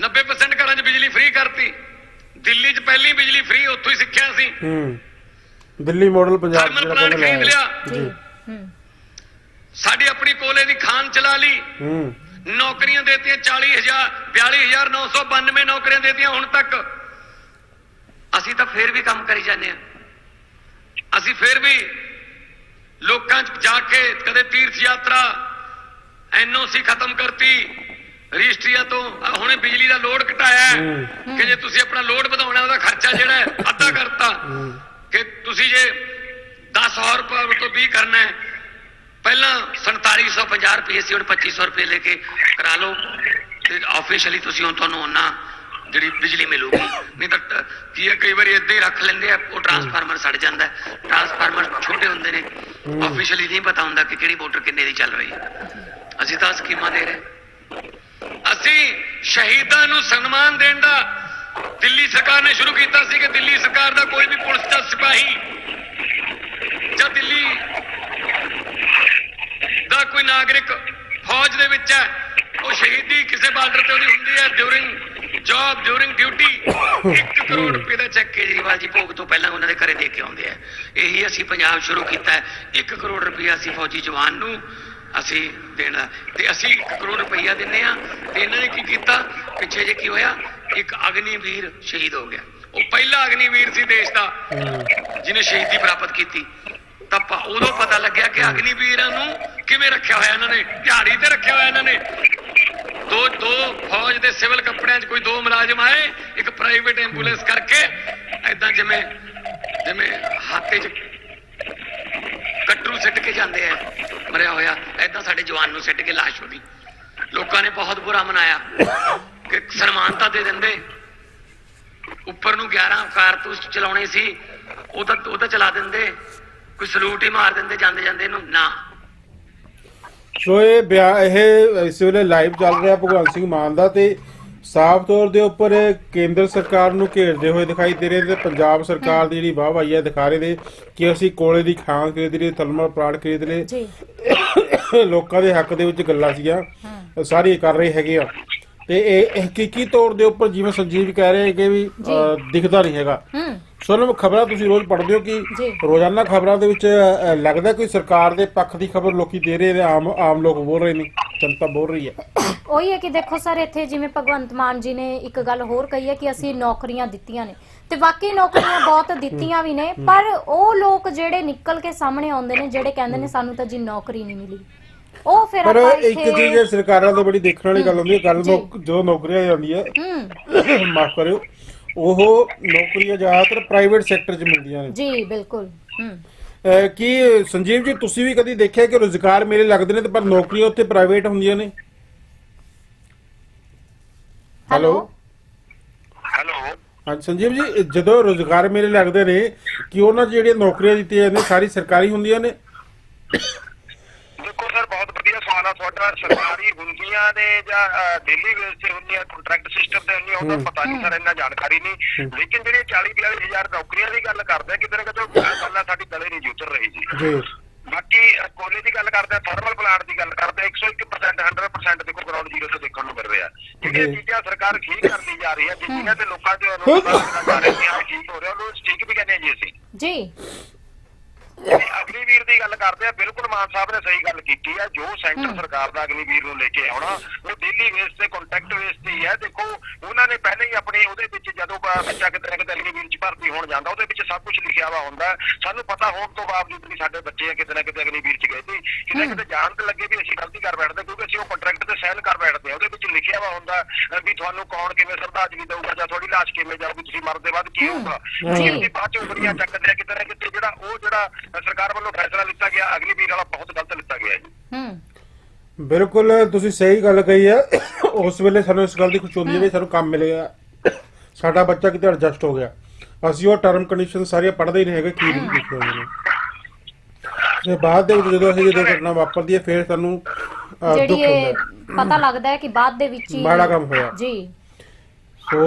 90% ਘਰਾਂ 'ਚ ਬਿਜਲੀ ਫ੍ਰੀ ਕਰਤੀ। ਦਿੱਲੀ 'ਚ ਪਹਿਲੀ ਬਿਜਲੀ ਫ੍ਰੀ ਉੱਥੋਂ ਹੀ ਸਿੱਖਿਆ ਸੀ ਹੂੰ। ਦਿੱਲੀ ਮਾਡਲ ਪੰਜਾਬ ਜਿਹੜਾ ਪਲਾਂਟ ਖਰੀਦ ਲਿਆ। ਜੀ। ਹੂੰ। ਸਾਡੀ ਆਪਣੀ ਕੋਲੇ ਦੀ ਖਾਨ ਚਲਾ ਲਈ। ਹੂੰ। ਨੌਕਰੀਆਂ ਦੇਤੀਆਂ 40000 42992 ਨੌਕਰੀਆਂ ਦੇਤੀਆਂ ਹੁਣ ਤੱਕ। ਅਸੀਂ ਤਾਂ ਫੇਰ ਵੀ ਕੰਮ ਕਰੀ ਜਾਂਦੇ ਆ ਅਸੀਂ ਫੇਰ ਵੀ ਲੋਕਾਂ 'ਚ ਜਾ ਕੇ ਕਦੇ ਤੀਰਥ ਯਾਤਰਾ ਐਨਓਸੀ ਖਤਮ ਕਰਤੀ। ਰਜਿਸਟਰੀਆਂ ਤੋਂ ਆਹ ਹੁਣੇ ਬਿਜਲੀ ਦਾ ਲੋਡ ਘਟਾਇਆ। ਕਿ ਜੇ ਤੁਸੀਂ ਆਪਣਾ ਲੋਡ ਵਧਾਉਣਾ ਉਹਦਾ ਖਰਚਾ ਜਿਹੜਾ ਅੱਧਾ ਕਰਤਾ। ਕਿ ਤੁਸੀਂ ਜੇ 100 ਰੁਪਏ ਤੋਂ 20 ਕਰਨਾ ਹੈ ਪਹਿਲਾਂ 4750 ਰੁਪਏ ਸੀ ਹੁਣ 2500 ਰੁਪਏ ਲੈ ਕੇ ਕਰਾ ਲਓ। ਤੇ ਆਫੀਸ਼ੀਅਲੀ ਤੁਸੀਂ ਹੁਣ ਤੁਹਾਨੂੰ ਉਹਨਾਂ ਜਿਹੜੀ ਬਿਜਲੀ ਮਿਲੂਗੀ। ਨਹੀਂ ਤਾਂ ਕੀ ਹੈ ਕਈ ਵਾਰੀ ਏਦਾਂ ਹੀ ਰੱਖ ਲੈਂਦੇ ਆ ਉਹ ਟਰਾਂਸਫਾਰਮਰ ਸੜ ਜਾਂਦਾ ਹੈ। ਟਰਾਂਸਫਾਰਮਰ ਛੋਟੇ ਹੁੰਦੇ ਨੇ। ਆਫੀਸ਼ੀਅਲੀ ਨਹੀਂ ਪਤਾ ਹੁੰਦਾ ਕਿ ਕਿਹੜੀ ਮੋਟਰ ਕਿੰਨੇ ਦੀ ਚੱਲ ਰਹੀ ਹੈ। ਅਸੀਂ ਤਾਂ ਸਕੀਮਾਂ ਦੇ ਰਹੇ ਅਸੀਂ ਸ਼ਹੀਦਾਂ ਨੂੰ ਸਨਮਾਨ ਦੇਣ ਦਾ ਦਿੱਲੀ ਸਰਕਾਰ ਨੇ ਸ਼ੁਰੂ ਕੀਤਾ ਸੀ ਕਿ ਦਿੱਲੀ ਸਰਕਾਰ ਦਾ ਕੋਈ ਵੀ ਪੁਲਿਸ ਦਾ ਸਿਪਾਹੀ ਜਾਂ ਦਿੱਲੀ ਦਾ ਕੋਈ ਨਾਗਰਿਕ ਫੌਜ ਦੇ ਵਿੱਚ ਹੈ, ਉਹ ਸ਼ਹੀਦੀ ਕਿਸੇ ਬਾਰਡਰ ਤੇ ਉਹਦੀ ਹੁੰਦੀ ਹੈ during job during duty 1 crore ਰੁਪਏ ਦਾ ਚੈੱਕ ਕੇਜਰੀਵਾਲ ਜੀ ਭੋਗ ਤੋਂ ਪਹਿਲਾਂ ਉਹਨਾਂ ਦੇ ਘਰੇ ਦੇ ਕੇ ਆਉਂਦੇ ਆ। ਇਹੀ ਅਸੀਂ ਪੰਜਾਬ ਸ਼ੁਰੂ ਕੀਤਾ ਹੈ। 1 ਕਰੋੜ ਰੁਪਇਆ ਅਸੀਂ ਫੌਜੀ ਜਵਾਨ ਨੂੰ ਅਸੀਂ ਦੇਣਾ ਤੇ ਅਸੀਂ 1 ਕਰੋੜ ਰੁਪਈਆ ਦਿੰਨੇ ਆ ਤੇ ਇਹਨਾਂ ਨੇ ਕੀ ਕੀਤਾ? ਪਿੱਛੇ ਜੇ ਕੀ ਹੋਇਆ, ਇੱਕ ਅਗਨੀਵੀਰ ਸ਼ਹੀਦ ਹੋ ਗਿਆ। ਉਹ ਪਹਿਲਾ ਅਗਨੀਵੀਰ ਸੀ ਦੇਸ਼ ਦਾ, ਜਿਹਨੇ ਸ਼ਹੀਦੀ ਪ੍ਰਾਪਤ ਕੀਤੀ। ਤਾਂ ਪ- ਉਦੋਂ ਪਤਾ ਲੱਗਿਆ ਕਿ ਅਗਨੀਵੀਰਾਂ ਨੂੰ ਕਿਵੇਂ ਰੱਖਿਆ ਹੋਇਆ ਇਹਨਾਂ ਨੇ? ਦਿਹਾੜੀ ਤੇ ਰੱਖਿਆ ਹੋਇਆ ਇਹਨਾਂ ਨੇ। ਦੋ ਦੋ ਫੌਜ ਦੇ ਸਿਵਲ ਕੱਪੜਿਆਂ 'ਚ ਕੋਈ ਦੋ ਮੁਲਾਜ਼ਮ ਆਏ, ਇੱਕ ਪ੍ਰਾਈਵੇਟ ਐਂਬੂਲੈਂਸ ਕਰਕੇ। ਐਦਾਂ ਜਿਵੇਂ ਜਿਵੇਂ ਹਾਤੇ 'ਚ ਕੱਟਰੂ ਸਿੱਟ ਕੇ ਜਾਂਦੇ ਆ। ਮਰਿਆ ਹੋਇਆ ਐਦਾਂ ਸਾਡੇ ਜਵਾਨ ਨੂੰ ਸਿੱਟ ਕੇ ਲਾਸ਼ ਉਹਦੀ ਲੋਕਾਂ ਨੇ ਬਹੁਤ ਬੁਰਾ ਮਨਾਇਆ ਕਿ ਸਨਮਾਨਤਾ ਦੇ ਦਿੰਦੇ। ਉੱਪਰ ਨੂੰ 11 ਕਾਰਤੂਸ ਚਲਾਉਣੇ ਸੀ, ਉਹ ਤਾਂ ਉਹ ਤਾਂ ਚਲਾ ਦਿੰਦੇ। ਕੋਈ ਸਲੂਟ ਹੀ ਮਾਰ ਦਿੰਦੇ ਜਾਂਦੇ ਜਾਂਦੇ ਨੂੰ ਨਾ। ਸੋ ਇਹ ਬਿਆ- ਇਹ ਇਸ ਵੇਲੇ ਲਾਈਵ ਚੱਲ ਰਿਹਾ ਭਗਵੰਤ ਸਿੰਘ ਮਾਨ ਦਾ ਤੇ ਸਾਫ਼ ਤੌਰ ਦੇ ਉੱਪਰ ਕੇਂਦਰ ਸਰਕਾਰ ਨੂੰ ਘੇਰਦੇ ਹੋਏ ਦਿਖਾਈ ਦੇ ਰਹੇ ਤੇ ਪੰਜਾਬ ਸਰਕਾਰ ਦੀ ਜਿਹੜੀ ਵਾਹ ਵਾਹੀ ਹੈ ਦਿਖਾ ਰਹੇ ਨੇ ਕਿ ਅਸੀਂ ਕੋਲੇ ਦੀ ਖਾਂ ਖਰੀਦ ਲਈ ਥਰਮਲ ਪਲਾਂਟ ਖਰੀਦ ਲਏ। ਜੀ। ਲੋਕਾਂ ਦੇ ਹੱਕ ਦੇ ਵਿੱਚ ਗੱਲਾਂ ਸੀਗੀਆਂ। ਸਾਰੀ ਕਰ ਰਹੇ ਹੈਗੇ ਆ। ਤੇ ਇਹ ਹਕੀਕੀ ਤੌਰ ਦੇ ਉੱਪਰ ਜਿਵੇਂ ਸੰਜੀਵ ਕਹਿ ਰਹੇ ਹੈਗੇ ਵੀ ਦਿਖਦਾ ਨਹੀਂ ਹੈਗਾ। ਸੋਨਮ ਖਬਰਾਂ ਤੁਸੀਂ ਰੋਜ਼ ਪੜ੍ਹਦੇ ਹੋ। ਕਿ ਰੋਜ਼ਾਨਾ ਖਬਰਾਂ ਦੇ ਵਿੱਚ ਲੱਗਦਾ ਕੋਈ ਸਰਕਾਰ ਦੇ ਪੱਖ ਦੀ ਖਬਰ ਲੋਕੀ ਦੇ ਰਹੇ ਨੇ ਆਮ ਆਮ ਲੋਕ ਬੋਲ ਰਹੇ ਨੇ। ਜਨਤਾ ਬੋਲ ਰਹੀ ਹੈ। ਉਹੀ ਹੈ ਕਿ ਦੇਖੋ ਸਰ ਇੱਥੇ ਜਿਵੇਂ ਭਗਵੰਤ ਮਾਨ ਜੀ ਨੇ ਇੱਕ ਗੱਲ ਹੋਰ ਕਹੀ ਹੈ ਕਿ ਅਸੀਂ ਨੌਕਰੀਆਂ ਦਿੱਤੀਆਂ ਨੇ। ਤੇ ਵਾਕਈ ਨੌਕਰੀਆਂ ਬਹੁਤ ਦਿੱਤੀਆਂ ਵੀ ਨੇ ਪਰ ਉਹ ਲੋਕ ਜਿਹੜੇ ਨਿਕਲ ਕੇ ਸਾਹਮਣੇ ਆਉਂਦੇ ਨੇ ਜਿਹੜੇ ਕਹਿੰਦੇ ਨੇ ਸਾਨੂੰ ਤਾਂ ਜੀ ਨੌਕਰੀ ਨਹੀਂ ਮਿਲੀ। ਉਹ ਫਿਰ ਪਰ ਆਪਾਂ ਇੱਕ ਇੱਥੇ ਚੀਜ਼ ਸਰਕਾਰਾਂ ਤੋਂ ਬੜੀ ਦੇਖਣ ਵਾਲੀ ਗੱਲ ਹੁੰਦੀ ਹੈ ਗੱਲ ਜੀ। ਨੌਕ- ਜਦੋਂ ਨੌਕਰੀਆਂ ਜਾਂਦੀਆਂ ਹੂੰ ਮਾਫ ਕਰਿਓ ਉਹ ਨੌਕਰੀਆਂ ਜ਼ਿਆਦਾਤਰ ਪ੍ਰਾਈਵੇਟ ਸੈਕਟਰ 'ਚ ਮਿਲਦੀਆਂ ਨੇ। ਜੀ ਬਿਲਕੁਲ। ਹੂੰ। ਕੀ ਸੰਜੀਵ ਜੀ ਤੁਸੀਂ ਵੀ ਕਦੀ ਦੇਖਿਆ ਕਿ ਰੋਜ਼ਗਾਰ ਮੇਲੇ ਲੱਗਦੇ ਨੇ ਤੇ ਪਰ ਨੌਕਰੀਆਂ ਉੱਥੇ ਪ੍ਰਾਈਵੇਟ ਹੁੰਦੀਆਂ ਨੇ? ਹੈਲੋ ਹੈਲੋ ਹਾਂ ਸੰਜੀਵ ਜੀ ਜਦੋਂ ਰੋਜ਼ਗਾਰ ਮੇਲੇ ਲੱਗਦੇ ਨੇ ਕਿ ਉਹਨਾਂ ਜਿਹੜੀਆਂ ਨੌਕਰੀਆਂ ਦਿੱਤੀਆਂ ਜਾਂਦੀਆਂ ਸਾਰੀ ਸਰਕਾਰੀ ਹੁੰਦੀਆਂ ਨੇ? ਦੇਖੋ ਸਰ ਬਹੁਤ ਵਧੀਆ ਸਵਾਲ ਆ ਤੁਹਾਡਾ ਸਰਕਾਰੀ ਹੁੰਦੀਆਂ ਨੇ ਜਾਂ ਦਿੱਲੀ ਬੇਸ ਤੇ ਹੁੰਦੀਆਂ ਕੰਟਰੈਕਟ ਸਿਸਟਮ ਤੇ ਹੁੰਦੀਆਂ ਉਹਦਾ ਪਤਾ ਨਹੀਂ ਸਰ ਇੰਨਾ ਜਾਣਕਾਰੀ ਨਹੀਂ। ਲੇਕਿਨ ਜਿਹੜੇ 40 42 ਹਜ਼ਾਰ ਨੌਕਰੀਆਂ ਦੀ ਗੱਲ ਕਰਦੇ ਆ ਕਿਤੇ ਨਾ ਕਿਤੇ ਉਹ ਗੱਲਾਂ ਸਾਡੀ ਗਲੇ ਨਹੀਂ ਉਤਰ ਰਹੀ ਜੀ। ਜੀ। ਬਾਕੀ ਕੋਲੇ ਦੀ ਗੱਲ ਕਰਦੇ ਆ ਥਰਮਲ ਪਲਾਂਟ ਦੀ ਗੱਲ ਕਰਦੇ ਆ 101% 100% ਦੇਖੋ ਗਰਾਊਂਡ ਜ਼ੀਰੋ ਤੇ ਦੇਖਣ ਨੂੰ ਮਿਲ ਰਿਹਾ। ਜਿਹੜੀਆਂ ਜੀ। ਚੀਜ਼ਾਂ ਸਰਕਾਰ ਠੀਕ ਕਰਦੀ ਜਾ ਰਹੀ ਹੈ ਜਿੰਨੀਆਂ ਤੇ ਲੋਕਾਂ ਦੇ ਅਨੁਭਵ ਜਾ ਰਹੇ ਨੇ ਆ ਠੀਕ ਹੋ ਰਿਹਾ ਉਹਨੂੰ ਠੀਕ ਵੀ ਕਹਿੰਦੇ ਜੀ ਅਸੀਂ। ਜੀ। ਅਗਨੀਵੀਰ ਦੀ ਗੱਲ ਕਰਦੇ ਆ ਬਿਲਕੁਲ ਮਾਨ ਸਾਹਿਬ ਨੇ ਸਹੀ ਗੱਲ ਕੀਤੀ ਆ ਜੋ ਸੈਂਟਰ ਸਰਕਾਰ ਦਾ ਅਗਨੀਵੀਰ ਨੂੰ ਲੈ ਕੇ ਆਉਣਾ ਉਹ ਦਿੱਲੀ ਬੇਸ ਤੇ ਕੰਟੈਕਟ ਬੇਸ ਤੇ ਹੀ ਹੈ। ਦੇਖੋ ਉਹਨਾਂ ਨੇ ਪਹਿਲਾਂ ਹੀ ਆਪਣੀ ਉਹਦੇ ਵਿੱਚ ਜਦੋਂ ਬੱਚਾ ਕਿਤੇ ਨਾ ਕਿਤੇ ਅਗਨੀਵੀਰ ਚ ਭਰਤੀ ਹੋਣ ਜਾਂਦਾ ਉਹਦੇ ਵਿੱਚ ਸਭ ਕੁਝ ਲਿਖਿਆ ਵਾ ਹੁੰਦਾ। ਸਾਨੂੰ ਪਤਾ ਹੋਣ ਤੋਂ ਬਾਵਜੂਦ ਵੀ ਸਾਡੇ ਬੱਚੇ ਕਿਤੇ ਨਾ ਕਿਤੇ ਅਗਨੀਵੀਰ ਚ ਗਏ ਸੀ। ਕਿਤੇ ਕਿਤੇ ਜਾਣ ਤੇ ਲੱਗੇ ਵੀ ਅਸੀਂ ਗਲਤੀ ਕਰ ਬੈਠਦੇ ਕਿਉਂਕਿ ਅਸੀਂ ਉਹ ਕੰਟਰੈਕਟ ਤੇ ਸਾਈਨ ਕਰ ਬੈਠਦੇ ਆ। ਉਹਦੇ ਵਿੱਚ ਲਿਖਿਆ ਵਾ ਹੁੰਦਾ ਵੀ ਤੁਹਾਨੂੰ ਕੌਣ ਕਿਵੇਂ ਸ਼ਰਧਾਂਜਲੀ ਦਊਗਾ ਜਾਂ ਤੁਹਾਡੀ ਲਾਸ਼ ਕਿਵੇਂ ਜਾਊਗੀ ਤੁਸੀਂ ਮਰਨ ਦੇ ਬਾਅਦ ਕੀ ਹੋਊਗਾ ਜੀ। ਅਸੀਂ ਬਾਅਦ ਚ ਉਂਗਲੀਆਂ ਚੱਕਦੇ ਆ ਕਿਤੇ ਨਾ ਕਿਤੇ ਜਿਹੜਾ ਉਹ ਜਿਹੜਾ ਸਰਕਾਰ ਵੱਲੋਂ ਫੈਸਲਾ ਲਿੱਤਾ ਗਿਆ ਅਗਨੀਵੀਰ ਵਾਲਾ ਬਹੁਤ ਗਲਤ ਲਿੱਤਾ ਗਿਆ ਜੀ। ਹੂੰ। ਬਿਲਕੁਲ ਤੁਸੀਂ ਸਹੀ ਗੱਲ ਕਹੀ ਹੈ। ਉਸ ਵੇਲੇ ਸਾਨੂੰ ਇਸ ਗੱਲ ਦੀ ਖੁਸ਼ੀ ਹੁੰਦੀ ਹੈ ਵੀ ਸਾਨੂੰ ਕੰਮ ਮਿਲ ਗਿਆ। ਸਾਡਾ ਬੱਚਾ ਕਿਤੇ ਐਡਜਸਟ ਹੋ ਗਿਆ। ਅਸੀਂ ਉਹ ਟਰਮ ਕੰਡੀਸ਼ਨ ਸਾਰੀਆਂ ਪੜ੍ਹਦੇ ਹੀ ਨਹੀਂ ਹੈਗੇ ਕੀ ਲਿਖੇ ਹੋਏ ਨੇ ਤੇ ਬਾਅਦ ਦੇ ਵਿੱਚ ਜਦੋਂ ਅਸੀਂ ਜਦੋਂ ਘਟਨਾ ਵਾਪਰਦੀ ਹੈ ਫਿਰ ਸਾਨੂੰ ਜਿਹੜੀ ਦੁੱਖ ਇਹ। ਪਤਾ ਲੱਗਦਾ ਹੈ ਕਿ ਬਾਅਦ ਦੇ ਵਿੱਚ ਹੀ ਮਾੜਾ ਕੰਮ ਹੋਇਆ। ਜੀ। ਸੋ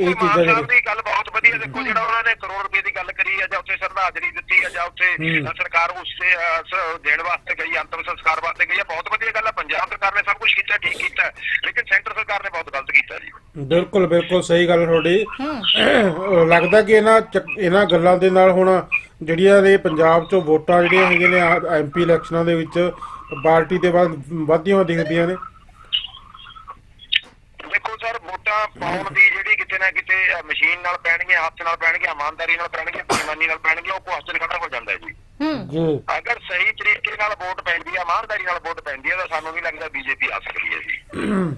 ਇਹ ਚੀਜ਼ਾਂ ਜਿਹੜੀਆਂ ਦੀ ਗੱਲ ਬਹੁਤ ਵਧੀਆ। ਦੇਖੋ ਜਿਹੜਾ ਉਹਨਾਂ ਨੇ ਕਰੋੜ ਰੁਪਏ ਦੀ ਗੱਲ ਕਰੀ ਹੈ ਜਾਂ ਉੱਥੇ ਸ਼ਰਧਾਂਜਲੀ ਦਿੱਤੀ ਹੈ ਜਾਂ ਉੱਥੇ ਸਰਕਾਰ ਉਸ ਦੇਣ ਵਾਸਤੇ ਗਈ ਅੰਤਮ ਸੰਸਕਾਰ ਵਾਸਤੇ ਗਈ ਹੈ ਬਹੁਤ ਵਧੀਆ ਗੱਲ ਹੈ ਪੰਜਾਬ ਸਰਕਾਰ ਨੇ ਸਭ ਕੁਝ ਕੀਤਾ ਠੀਕ ਕੀਤਾ। ਲੇਕਿਨ ਸੈਂਟਰ ਸਰਕਾਰ ਨੇ ਬਹੁਤ ਗਲਤ ਕੀਤਾ ਜੀ। ਬਿਲਕੁਲ ਬਿਲਕੁਲ ਸਹੀ ਗੱਲ ਤੁਹਾਡੀ। ਲੱਗਦਾ ਕਿ ਇਹਨਾਂ ਇਹਨਾਂ ਗੱਲਾਂ ਦੇ ਨਾਲ ਹੁਣ ਜਿਹੜੀਆਂ ਨੇ ਪੰਜਾਬ ਚੋਂ ਵੋਟਾਂ ਜਿਹੜੀਆਂ ਹੈਗੀਆਂ ਨੇ ਐਮਪੀ ਇਲੈਕਸ਼ਨਾਂ ਦੇ ਵਿੱਚ ਪਾਰਟੀ ਦੇ ਬਾਅਦ ਵੱਧਦੀਆਂ ਦਿਖਦੀਆਂ ਨੇ। ਦੇਖੋ ਸਰ ਵੋਟਾਂ ਪਾਉਣ ਦੀ ਜਿਹੜੀ ਕਿਤੇ ਨਾ ਕਿਤੇ ਮਸ਼ੀਨ ਨਾਲ ਪੈਣਗੀਆਂ ਹੱਥ ਨਾਲ ਪੈਣਗੀਆਂ ਇਮਾਨਦਾਰੀ ਨਾਲ ਪੈਣਗੀਆਂ ਬੇਈਮਾਨੀ ਨਾਲ ਪੈਣਗੀਆਂ ਉਹ ਕੁਐਸਚਨ ਖੜਾ ਹੋ ਜਾਂਦਾ ਹੈ ਜੀ। ਹੂੰ। ਜੀ। ਅਗਰ ਸਹੀ ਤਰੀਕੇ ਨਾਲ ਵੋਟ ਪੈਂਦੀ ਹੈ ਇਮਾਨਦਾਰੀ ਨਾਲ ਵੋਟ ਪੈਂਦੀ ਹੈ ਤਾਂ ਸਾਨੂੰ ਨਹੀਂ ਲੱਗਦਾ ਬੀਜੇਪੀ ਆ ਸਕਦੀ ਹੈ ਜੀ।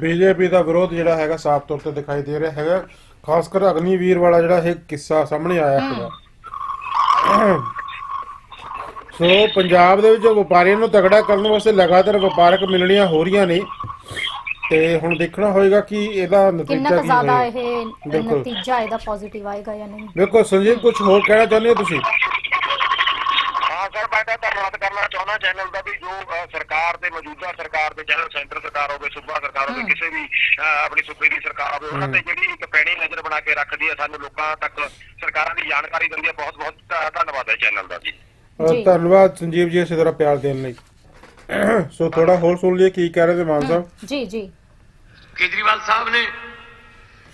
ਬੀਜੇਪੀ ਦਾ ਵਿਰੋਧ ਜਿਹੜਾ ਹੈਗਾ ਸਾਫ਼ ਤੌਰ ਤੇ ਦਿਖਾਈ ਦੇ ਰਿਹਾ ਹੈਗਾ। ਖਾਸ ਕਰ ਅਗਨੀਵੀਰ ਵਾਲਾ ਜਿਹੜਾ ਇਹ ਕਿੱਸਾ ਸਾਹਮਣੇ ਆਇਆ ਹੈਗਾ। ਸੋ ਪੰਜਾਬ ਦੇ ਵਿੱਚ ਵਪਾਰੀਆਂ ਨੂੰ ਤਗੜਾ ਕਰਨ ਵਾਸਤੇ ਲਗਾਤਾਰ ਵਪਾਰਕ ਮਿਲਣੀਆਂ ਹੋ ਰਹੀਆਂ ਨੇ। ਤੇ ਹੁਣ ਦੇਖਣਾ ਹੋਏਗਾ ਕਿ ਇਹਦਾ ਕਿੰਨਾ ਨਤੀਜਾ ਕੁ ਕੀ ਜ਼ਿਆਦਾ ਹੋਏਗਾ। ਇਹ ਬਿਲਕੁਲ। ਨਤੀਜਾ ਇਹਦਾ ਪੋਜ਼ਿਟਿਵ ਆਏਗਾ ਜਾਂ ਨਹੀਂ? ਦੇਖੋ ਸੰਜੀਵ ਕੁਝ ਹੋਰ ਕਹਿਣਾ ਚਾਹੁੰਦੇ ਹੋ ਤੁਸੀਂ? ਹਾਂ ਸਰ ਮੈਂ ਤਾਂ ਧੰਨਵਾਦ ਕਰਨਾ ਚਾਹੁੰਦਾ ਚੈਨਲ ਦਾ ਵੀ ਜੋ ਸਰਕਾਰ ਦੇ ਮੌਜੂਦਾ ਸਰਕਾਰ ਦੇ ਚਾਹੇ ਸੈਂਟਰ ਸਰਕਾਰ ਹੋਵੇ ਸੂਬਾ ਸਰਕਾਰ ਹੋਵੇ ਕਿਸੇ ਵੀ ਆਪਣੀ ਸੂਬੇ ਦੀ ਸਰਕਾਰ ਹੋਵੇ ਉਹਨਾਂ ਤੇ ਜਿਹੜੀ ਇੱਕ ਪੈਣੀ ਨਜ਼ਰ ਬਣਾ ਕੇ ਰੱਖਦੀ ਹੈ ਸਾਨੂੰ ਲੋਕਾਂ ਤੱਕ ਸਰਕਾਰਾਂ ਦੀ ਜਾਣਕਾਰੀ ਦਿੰਦੀ ਹੈ ਬਹੁਤ ਬਹੁਤ ਧੰਨਵਾਦ ਹੈ ਚੈਨਲ ਦਾ ਜੀ। ਅਹ ਜੀ। ਧੰਨਵਾਦ ਸੰਜੀਵ ਜੀ ਇਸੇ ਤਰ੍ਹਾਂ ਪਿਆਰ ਦੇਣ ਲਈ। ਸੋ ਥੋੜਾ ਹੋਰ ਸੁਣ ਲਈਏ ਕੀ ਕਹਿ ਰਹੇ ਨੇ ਮਾਨ ਸਾਹਿਬ? ਜੀ ਜੀ। ਕੇਜਰੀਵਾਲ ਸਾਹਿਬ ਨੇ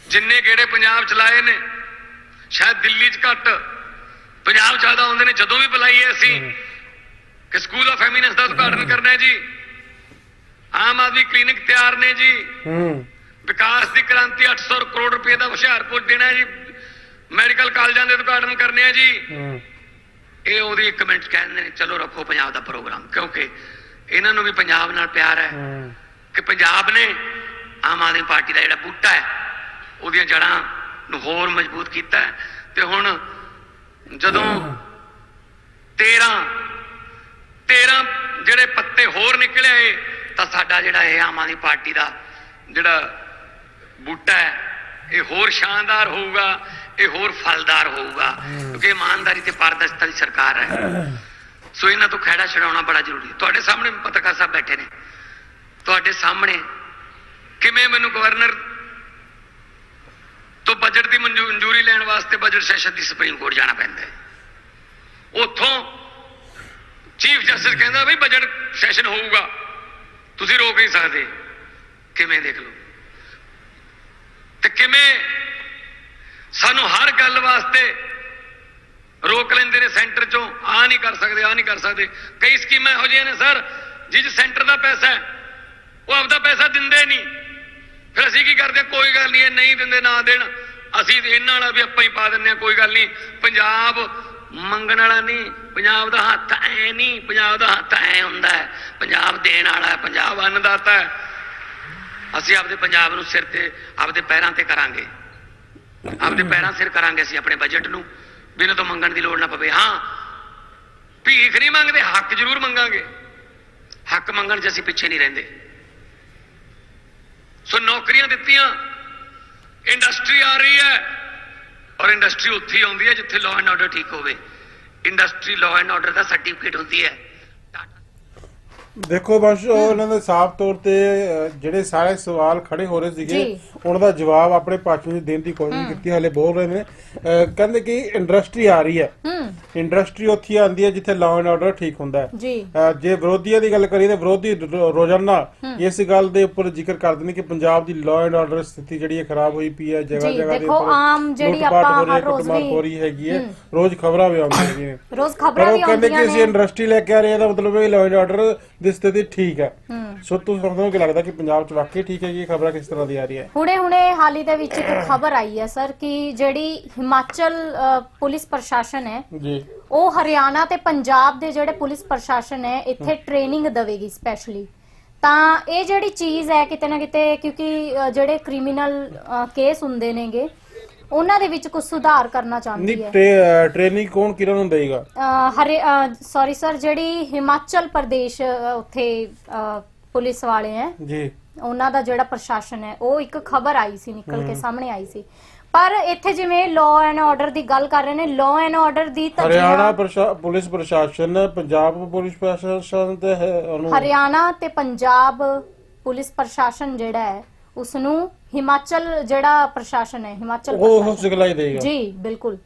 ਜਿੰਨੇ ਗੇੜੇ ਪੰਜਾਬ ਚਲਾਏ ਨੇ ਸ਼ਾਇਦ ਦਿੱਲੀ 'ਚ ਘੱਟ ਪੰਜਾਬ ਜ਼ਿਆਦਾ ਹੁੰਦੇ ਨੇ ਜਦੋਂ ਵੀ ਬੁਲਾਈਏ ਅਸੀਂ ਕਿ ਸਕੂਲ ਆਫ ਫੈਮਿਨਿਸਟ ਦਾ ਉਦਘਾਟਨ ਕਰਨਾ ਹੈ ਜੀ। ਆਮ ਆਦਮੀ ਕਲੀਨਿਕ ਤਿਆਰ ਨੇ ਜੀ। ਹੂੰ। ਵਿਕਾਸ ਦੀ ਕ੍ਰਾਂਤੀ 800 ਕਰੋੜ ਰੁਪਏ ਦਾ ਹੁਸ਼ਿਆਰਪੁਰ ਦੇਣਾ ਜੀ। ਮੈਡੀਕਲ ਕਾਲਜਾਂ ਦੇ ਉਦਘਾਟਨ ਕਰਨੇ ਆ ਜੀ। ਇਹ ਉਹਦੀ ਇੱਕ ਮਿੰਟ ਕਹਿੰਦੇ ਨੇ ਚਲੋ ਰੱਖੋ ਪੰਜਾਬ ਦਾ ਪ੍ਰੋਗਰਾਮ ਕਿਉਂਕਿ ਇਹਨਾਂ ਨੂੰ ਵੀ ਪੰਜਾਬ ਨਾਲ ਪਿਆਰ ਹੂੰ। ਕਿ ਪੰਜਾਬ ਨੇ ਆਮ ਆਦਮੀ ਪਾਰਟੀ ਦਾ ਜਿਹੜਾ ਬੂਟਾ ਹੈ, ਉਹਦੀਆਂ ਜੜਾਂ ਨੂੰ ਹੋਰ ਮਜ਼ਬੂਤ ਕੀਤਾ ਤੇ ਹੁਣ ਜਦੋਂ 13 13 ਜਿਹੜੇ ਪੱਤੇ ਹੋਰ ਨਿਕਲੇ ਆਏ ਤਾਂ ਸਾਡਾ ਜਿਹੜਾ ਇਹ ਆਮ ਆਦਮੀ ਪਾਰਟੀ ਦਾ ਜਿਹੜਾ ਬੂਟਾ ਹੈ, ਇਹ ਹੋਰ ਸ਼ਾਨਦਾਰ ਹੋਊਗਾ, ਇਹ ਹੋਰ ਫਲਦਾਰ ਹੋਊਗਾ, ਕਿਉਂਕਿ ਇਮਾਨਦਾਰੀ ਤੇ ਪਾਰਦਰਸ਼ਤਾ ਦੀ ਸਰਕਾਰ ਹੈ। ਸੋ ਇਹਨਾਂ ਤੋਂ ਖਹਿੜਾ ਛਡਾਉਣਾ ਬੜਾ ਜ਼ਰੂਰੀ ਹੈ। ਤੁਹਾਡੇ ਸਾਹਮਣੇ ਪਤਕਾ ਸਾਹਿਬ ਬੈਠੇ ਨੇ। ਤੁਹਾਡੇ ਸਾਹਮਣੇ ਕਿਵੇਂ ਮੈਨੂੰ ਗਵਰਨਰ ਤੋਂ ਬਜਟ ਦੀ ਮਨਜ਼ੂ- ਮਨਜ਼ੂਰੀ ਲੈਣ ਵਾਸਤੇ ਬਜਟ ਸੈਸ਼ਨ ਦੀ ਸੁਪਰੀਮ ਕੋਰਟ ਜਾਣਾ ਪੈਂਦਾ ਹੈ। ਉੱਥੋਂ ਚੀਫ ਜਸਟਿਸ ਕਹਿੰਦਾ ਵੀ ਬਜਟ ਸੈਸ਼ਨ ਹੋਊਗਾ। ਤੁਸੀਂ ਰੋਕ ਨਹੀਂ ਸਕਦੇ। ਕਿਵੇਂ ਦੇਖ ਲਓ? ਤੇ ਕਿਵੇਂ ਸਾਨੂੰ ਹਰ ਗੱਲ ਵਾਸਤੇ ਰੋਕ ਲੈਂਦੇ ਨੇ ਸੈਂਟਰ ਚੋਂ? ਆ ਨਹੀਂ ਕਰ ਸਕਦੇ ਆ ਨਹੀਂ ਕਰ ਸਕਦੇ। ਕਈ ਸਕੀਮਾਂ ਇਹੋ ਜਿਹੀਆਂ ਨੇ, ਸਰ, ਜਿਸ 'ਚ ਸੈਂਟਰ ਦਾ ਪੈਸਾ ਹੈ, ਉਹ ਆਪਦਾ ਪੈਸਾ ਦਿੰਦੇ ਨਹੀਂ। ਫਿਰ ਅਸੀਂ ਕੀ ਕਰਦੇ ਹਾਂ? ਕੋਈ ਗੱਲ ਨਹੀਂ, ਇਹ ਨਹੀਂ ਦਿੰਦੇ, ਨਾ ਦੇਣ। ਅਸੀਂ ਇਹਨਾਂ ਵਾਲਾ ਵੀ ਆਪਾਂ ਹੀ ਪਾ ਦਿੰਦੇ ਆ, ਕੋਈ ਗੱਲ ਨਹੀਂ। ਪੰਜਾਬ ਮੰਗਣ ਵਾਲਾ ਨਹੀਂ, ਪੰਜਾਬ ਦਾ ਹੱਥ ਐ ਨਹੀਂ, ਪੰਜਾਬ ਦਾ ਹੱਥ ਐ ਹੁੰਦਾ ਹੈ। ਪੰਜਾਬ ਦੇਣ ਵਾਲਾ ਹੈ, ਪੰਜਾਬ ਅੰਨਦਾਤਾ ਹੈ। ਅਸੀਂ ਆਪਦੇ ਪੰਜਾਬ ਨੂੰ ਸਿਰ ਤੇ, ਆਪਦੇ ਪੈਰਾਂ ਤੇ ਕਰਾਂਗੇ। ਆਪਦੇ ਪੈਰਾਂ ਸਿਰ ਕਰਾਂਗੇ ਅਸੀਂ ਆਪਣੇ ਬਜਟ ਨੂੰ। ਬਿਨਾਂ ਤੋਂ ਮੰਗਣ ਦੀ ਲੋੜ ਨਾ ਪਵੇ। ਹਾਂ, ਭੀਖ ਨਹੀਂ ਮੰਗਦੇ, ਹੱਕ ਜ਼ਰੂਰ ਮੰਗਾਂਗੇ। ਹੱਕ ਮੰਗਣ 'ਚ ਅਸੀਂ ਪਿੱਛੇ ਨਹੀਂ ਰਹਿੰਦੇ। ਸੋ ਨੌਕਰੀਆਂ ਦਿੱਤੀਆਂ। ਇੰਡਸਟਰੀ ਆ ਰਹੀ ਹੈ। ਔਰ ਇੰਡਸਟਰੀ ਉੱਥੇ ਆਉਂਦੀ ਹੈ ਜਿੱਥੇ ਲਾਅ ਐਂਡ ਆਰਡਰ ਠੀਕ ਹੋਵੇ। ਇੰਡਸਟਰੀ ਲਾਅ ਐਂਡ ਆਰਡਰ ਦਾ ਸਰਟੀਫਿਕੇਟ ਹੁੰਦੀ ਹੈ। ਦੇਖੋ ਬਸ ਉਹ ਉਹਨਾਂ ਦੇ ਸਾਫ਼ ਤੌਰ ਤੇ ਜਿਹੜੇ ਸਾਰੇ ਸਵਾਲ ਖੜੇ ਹੋ ਰਹੇ ਸੀਗੇ ਜੀ। ਉਹਨਾਂ ਦਾ ਜਵਾਬ ਆਪਣੇ ਭਾਸ਼ਣ ਵਿੱਚ ਦੇਣ ਦੀ ਕੋਸ਼ਿਸ਼ ਕੀਤੀ ਹਲੇ ਬੋਲ ਰਹੇ ਨੇ। ਕਹਿੰਦੇ ਕਿ ਇੰਡਸਟਰੀ ਆ ਰਹੀ ਹੈ। ਇੰਡਸਟਰੀ ਉੱਥੇ ਹੀ ਆਉਂਦੀ ਹੈ ਜਿੱਥੇ ਲਾਅ ਐਂਡ ਆਰਡਰ ਠੀਕ ਹੁੰਦਾ ਹੈ। ਜੀ। ਵਿਰੋਧੀਆਂ ਦੀ ਗੱਲ ਕਰੀਏ ਤਾਂ ਵਿਰੋਧੀ ਰੋਜ਼ਾਨਾ ਇਸ ਗੱਲ ਦੇ ਉੱਪਰ ਜ਼ਿਕਰ ਕਰਦੇ ਨੇ ਕਿ ਪੰਜਾਬ ਦੀ ਲਾਅ ਐਂਡ ਆਰਡਰ ਸਥਿਤੀ ਜਿਹੜੀ ਹੈ ਖਰਾਬ ਹੋਈ ਪਈ ਹੈ ਜਗ੍ਹਾ ਜਗ੍ਹਾ ਦੇ ਦੇਖੋ, ਉੱਪਰ ਆਮ ਜਿਹੜੀ ਆਪਾਂ ਹਰ ਰੋਜ਼ ਹੋ ਰਹੀ ਹੈਗੀ ਹੈ। ਰੋਜ਼ ਖਬਰਾਂ ਵੀ ਆਉਂਦੀਆਂ ਨੇ ਰੋਜ਼ ਖਬਰਾਂ ਵੀ ਕਹਿੰਦੇ ਕਿ ਆਉਂਦੀਆਂ ਅਸੀਂ ਨੇ। ਇੰਡਸਟਰੀ ਲੈ ਕੇ ਆ ਰਹੇ ਹਾਂ ਦਾ ਮਤਲਬ ਹੈ ਕਿ ਲਾਅ ਐਂਡ ਆਰਡਰ ਦੀ ਸਥਿਤੀ ਠੀਕ ਹੈ। ਸੋ ਤੁਸੀਂ ਤੁਹਾਨੂੰ ਕੀ ਲੱਗਦਾ ਕਿ ਪੰਜਾਬ 'ਚ ਵਾਕਈ ਠੀਕ ਹੈ ਕਿ ਇਹ ਖਬਰਾਂ ਕਿਸ ਤਰ੍ਹਾਂ ਦੀ ਆ ਰਹੀ ਹੈ ਹੁਣੇ ਹੁਣੇ ਹਾਲ ਦੇ ਵਿੱਚ ਇੱਕ ਖਬਰ ਆਈ ਹੈ ਸਰ ਕਿ ਜਿਹੜੀ ਹਿਮਾਚਲ ਅ, ਪੁਲਿਸ ਪ੍ਰਸ਼ਾਸਨ ਹੈ ਜੀ। ਉਹ ਹਰਿਆਣਾ ਤੇ ਪੰਜਾਬ ਦੇ ਜਿਹੜੇ ਪੁਲਿਸ ਪ੍ਰਸ਼ਾਸਨ ਹੈ ਇੱਥੇ ਟ੍ਰੇਨਿੰਗ ਦੇਵੇਗੀ ਸਪੈਸ਼ਲੀ ਤਾਂ ਇਹ ਜਿਹੜੀ ਚੀਜ਼ ਹੈ ਕਿਤੇ ਨਾ ਕਿਤੇ ਕਿਉਂਕਿ ਅ, ਜਿਹੜੇ ਕ੍ਰਿਮੀਨਲ ਕੇਸ ਹੁੰਦੇ ਨੇਗੇ ਉਹਨਾਂ ਦੇ ਵਿੱਚ ਕੁਝ ਸੁਧਾਰ ਕਰਨਾ ਚਾਹੁੰਦੀ ਨਹੀਂ ਹੈ। ਟ੍ਰੇ- ਟ੍ਰੇਨਿੰਗ ਕੌਣ ਕਿਰਨ ਨੂੰ ਦੇਗਾ ਅ, ਹਰੇ ਸੌਰੀ ਸਰ ਜਿਹੜੀ ਹਿਮਾਚਲ ਪ੍ਰਦੇਸ਼ ਅ, ਉੱਥੇ ਅ, ਪੁਲਿਸ ਵਾਲੇ ਹੈ ਜੀ। ਉਹਨਾਂ ਦਾ ਜਿਹੜਾ ਪ੍ਰਸ਼ਾਸਨ ਹੈ ਉਹ ਇੱਕ ਖਬਰ ਆਈ ਸੀ ਨਿਕਲ ਕੇ ਸਾਹਮਣੇ ਆਈ ਸੀ। ਪਰ ਇੱਥੇ ਜਿਵੇਂ ਲਾਅ ਐਂਡ ਆਰਡਰ ਦੀ ਗੱਲ ਕਰ ਰਹੇ ਨੇ ਲਾਅ ਐਂਡ ਆਰਡਰ ਦੀ ਤਾਂ ਹਰਿਆਣਾ ਪ੍ਰਸ਼ਾ- ਪੁਲਿਸ ਪ੍ਰਸ਼ਾਸਨ ਪੰਜਾਬ ਪੁਲਿਸ ਪ੍ਰਸ਼ਾਸਨ ਤੇ ਹੈ ਉਹਨੂੰ ਹਰਿਆਣਾ ਤੇ ਪੰਜਾਬ ਪੁਲਿਸ ਪ੍ਰਸ਼ਾਸਨ ਜਿਹੜਾ ਹੈ ਉਸ ਨੂੰ ਹਿਮਾਚਲ ਜਿਹੜਾ ਪ੍ਰਸ਼ਾਸਨ ਹੈ ਹਿਮਾਚਲ ਉਹ ਉਹ ਪ੍ਰਸ਼ਾਸਨ। ਸਿਖਲਾਈ ਦੇਗਾ। ਜੀ ਬਿਲਕੁਲ।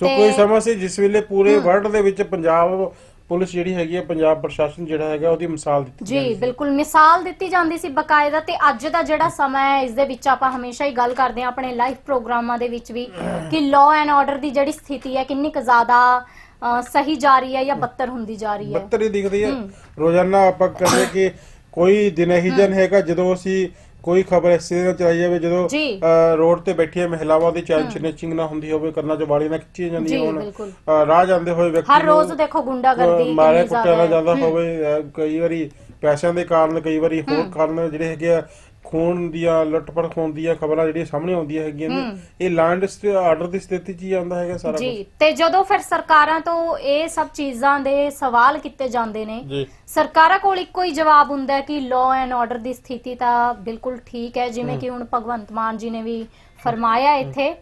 ਸੋ ਤੇ- ਕੋਈ ਸਮਾਂ ਸੀ ਜਿਸ ਵੇਲੇ ਪੂਰੇ ਵਰਲਡ ਦੇ ਵਿੱਚ ਪੰਜਾਬ ਪੁਲਿਸ ਜਿਹੜੀ ਹੈਗੀ ਹੈ ਪੰਜਾਬ ਪ੍ਰਸ਼ਾਸਨ ਜਿਹੜਾ ਹੈਗਾ ਉਹਦੀ ਮਿਸਾਲ ਦਿੱਤੀ ਜੀ ਬਿਲਕੁਲ। ਮਿਸਾਲ ਦਿੱਤੀ ਜਾਂਦੀ ਸੀ ਬਕਾਇਦਾ ਤੇ ਅੱਜ ਦਾ ਜਿਹੜਾ ਸਮਾਂ ਹੈ ਇਸ ਦੇ ਵਿੱਚ ਆਪਾਂ ਹਮੇਸ਼ਾ ਹੀ ਗੱਲ ਕਰਦੇ ਹਾਂ ਆਪਣੇ ਲਾਈਵ ਪ੍ਰੋਗਰਾਮਾਂ ਦੇ ਵਿੱਚ ਵੀ ਕਿ ਲਾਅ ਐਂਡ ਆਰਡਰ ਦੀ ਜਿਹੜੀ ਸਥਿਤੀ ਹੈ ਕਿੰਨੀ ਕੁ ਜ਼ਿਆਦਾ ਅ, ਸਹੀ ਜਾ ਰਹੀ ਹੈ ਜਾਂ ਬੱਤਰ ਹੁੰਦੀ ਜਾ ਰਹੀ ਹੈ। ਬੱਤਰ ਹੀ ਦਿਖਦੀ ਹੈ। ਰੋਜ਼ਾਨਾ ਆਪਾਂ ਕਹਿੰਦੇ ਕਿ ਕੋਈ ਦਿਨ ਇਹੀ ਦਿਨ ਹੈਗਾ ਜਦੋਂ ਅਸੀਂ ਕੋਈ ਖਬਰ ਇਸ ਤਰ੍ਹਾਂ ਚਲਾਈ ਜਾਵੇ ਜਦੋਂ ਜੀ। ਅ, ਰੋਡ ਤੇ ਬੈਠੀਆਂ ਮਹਿਲਾਵਾਂ ਦੀ ਚੈਨ ਸਨੇਚਿੰਗ ਨਾ ਹੁੰਦੀ ਹੋਵੇ ਕੰਨਾਂ 'ਚ ਵਾਲੀ ਨਾ ਖਿੱਚੀਆਂ ਜਾਂਦੀਆਂ ਜੀ, ਹੋਣ ਬਿਲਕੁਲ। ਅ, ਰਾਹ ਜਾਂਦੇ ਹੋਏ ਵਿਅਕਤੀ ਹਰ ਰੋਜ਼ ਨੂੰ, ਦੇਖੋ ਗੁੰਡਾਗਰਦੀ ਅ, ਮਾਰਿਆ ਕਿੰਨੀ ਕੁੱਟਿਆ ਨਾ ਜ਼ਿਆਦਾ ਜਾਂਦਾ। ਹੋਵੇ ਅ, ਕਈ ਵਾਰੀ ਪੈਸਿਆਂ ਦੇ ਕਾਰਨ ਕਈ ਵਾਰੀ ਹੋਰ ਕਾਰਨ ਜਿਹੜੇ ਹੈਗੇ ਆ ਖੂਨ ਦੀਆਂ ਲੁੱਟਪਟ ਖੂਨ ਦੀਆਂ ਖਬਰਾਂ ਜਿਹੜੀਆਂ ਸਾਹਮਣੇ ਆਉਂਦੀਆਂ ਹੈਗੀਆਂ ਨੇ ਇਹ ਲੈਂਡ ਆਰਡਰ ਦੀ ਸਥਿਤੀ 'ਚ ਹੀ ਆਉਂਦਾ ਹੈਗਾ ਸਾਰਾ ਕੁਝ ਜੀ ਤੇ ਜਦੋਂ ਫਿਰ ਸਰਕਾਰਾਂ ਤੋਂ ਇਹ ਸਭ ਚੀਜ਼ਾਂ ਦੇ ਸਵਾਲ ਕੀਤੇ ਜਾਂਦੇ ਨੇ ਜੀ। ਸਰਕਾਰਾਂ ਕੋਲ ਇੱਕੋ ਹੀ ਜਵਾਬ ਹੁੰਦਾ ਹੈ ਕਿ ਲਾਅ ਐਂਡ ਆਰਡਰ ਦੀ ਸਥਿਤੀ ਤਾਂ ਬਿਲਕੁਲ ਠੀਕ ਹੈ ਜਿਵੇਂ ਕਿ ਹੁਣ ਭਗਵੰਤ ਮਾਨ ਜੀ ਨੇ ਵੀ ਫਰਮਾਇਆ ਇੱਥੇ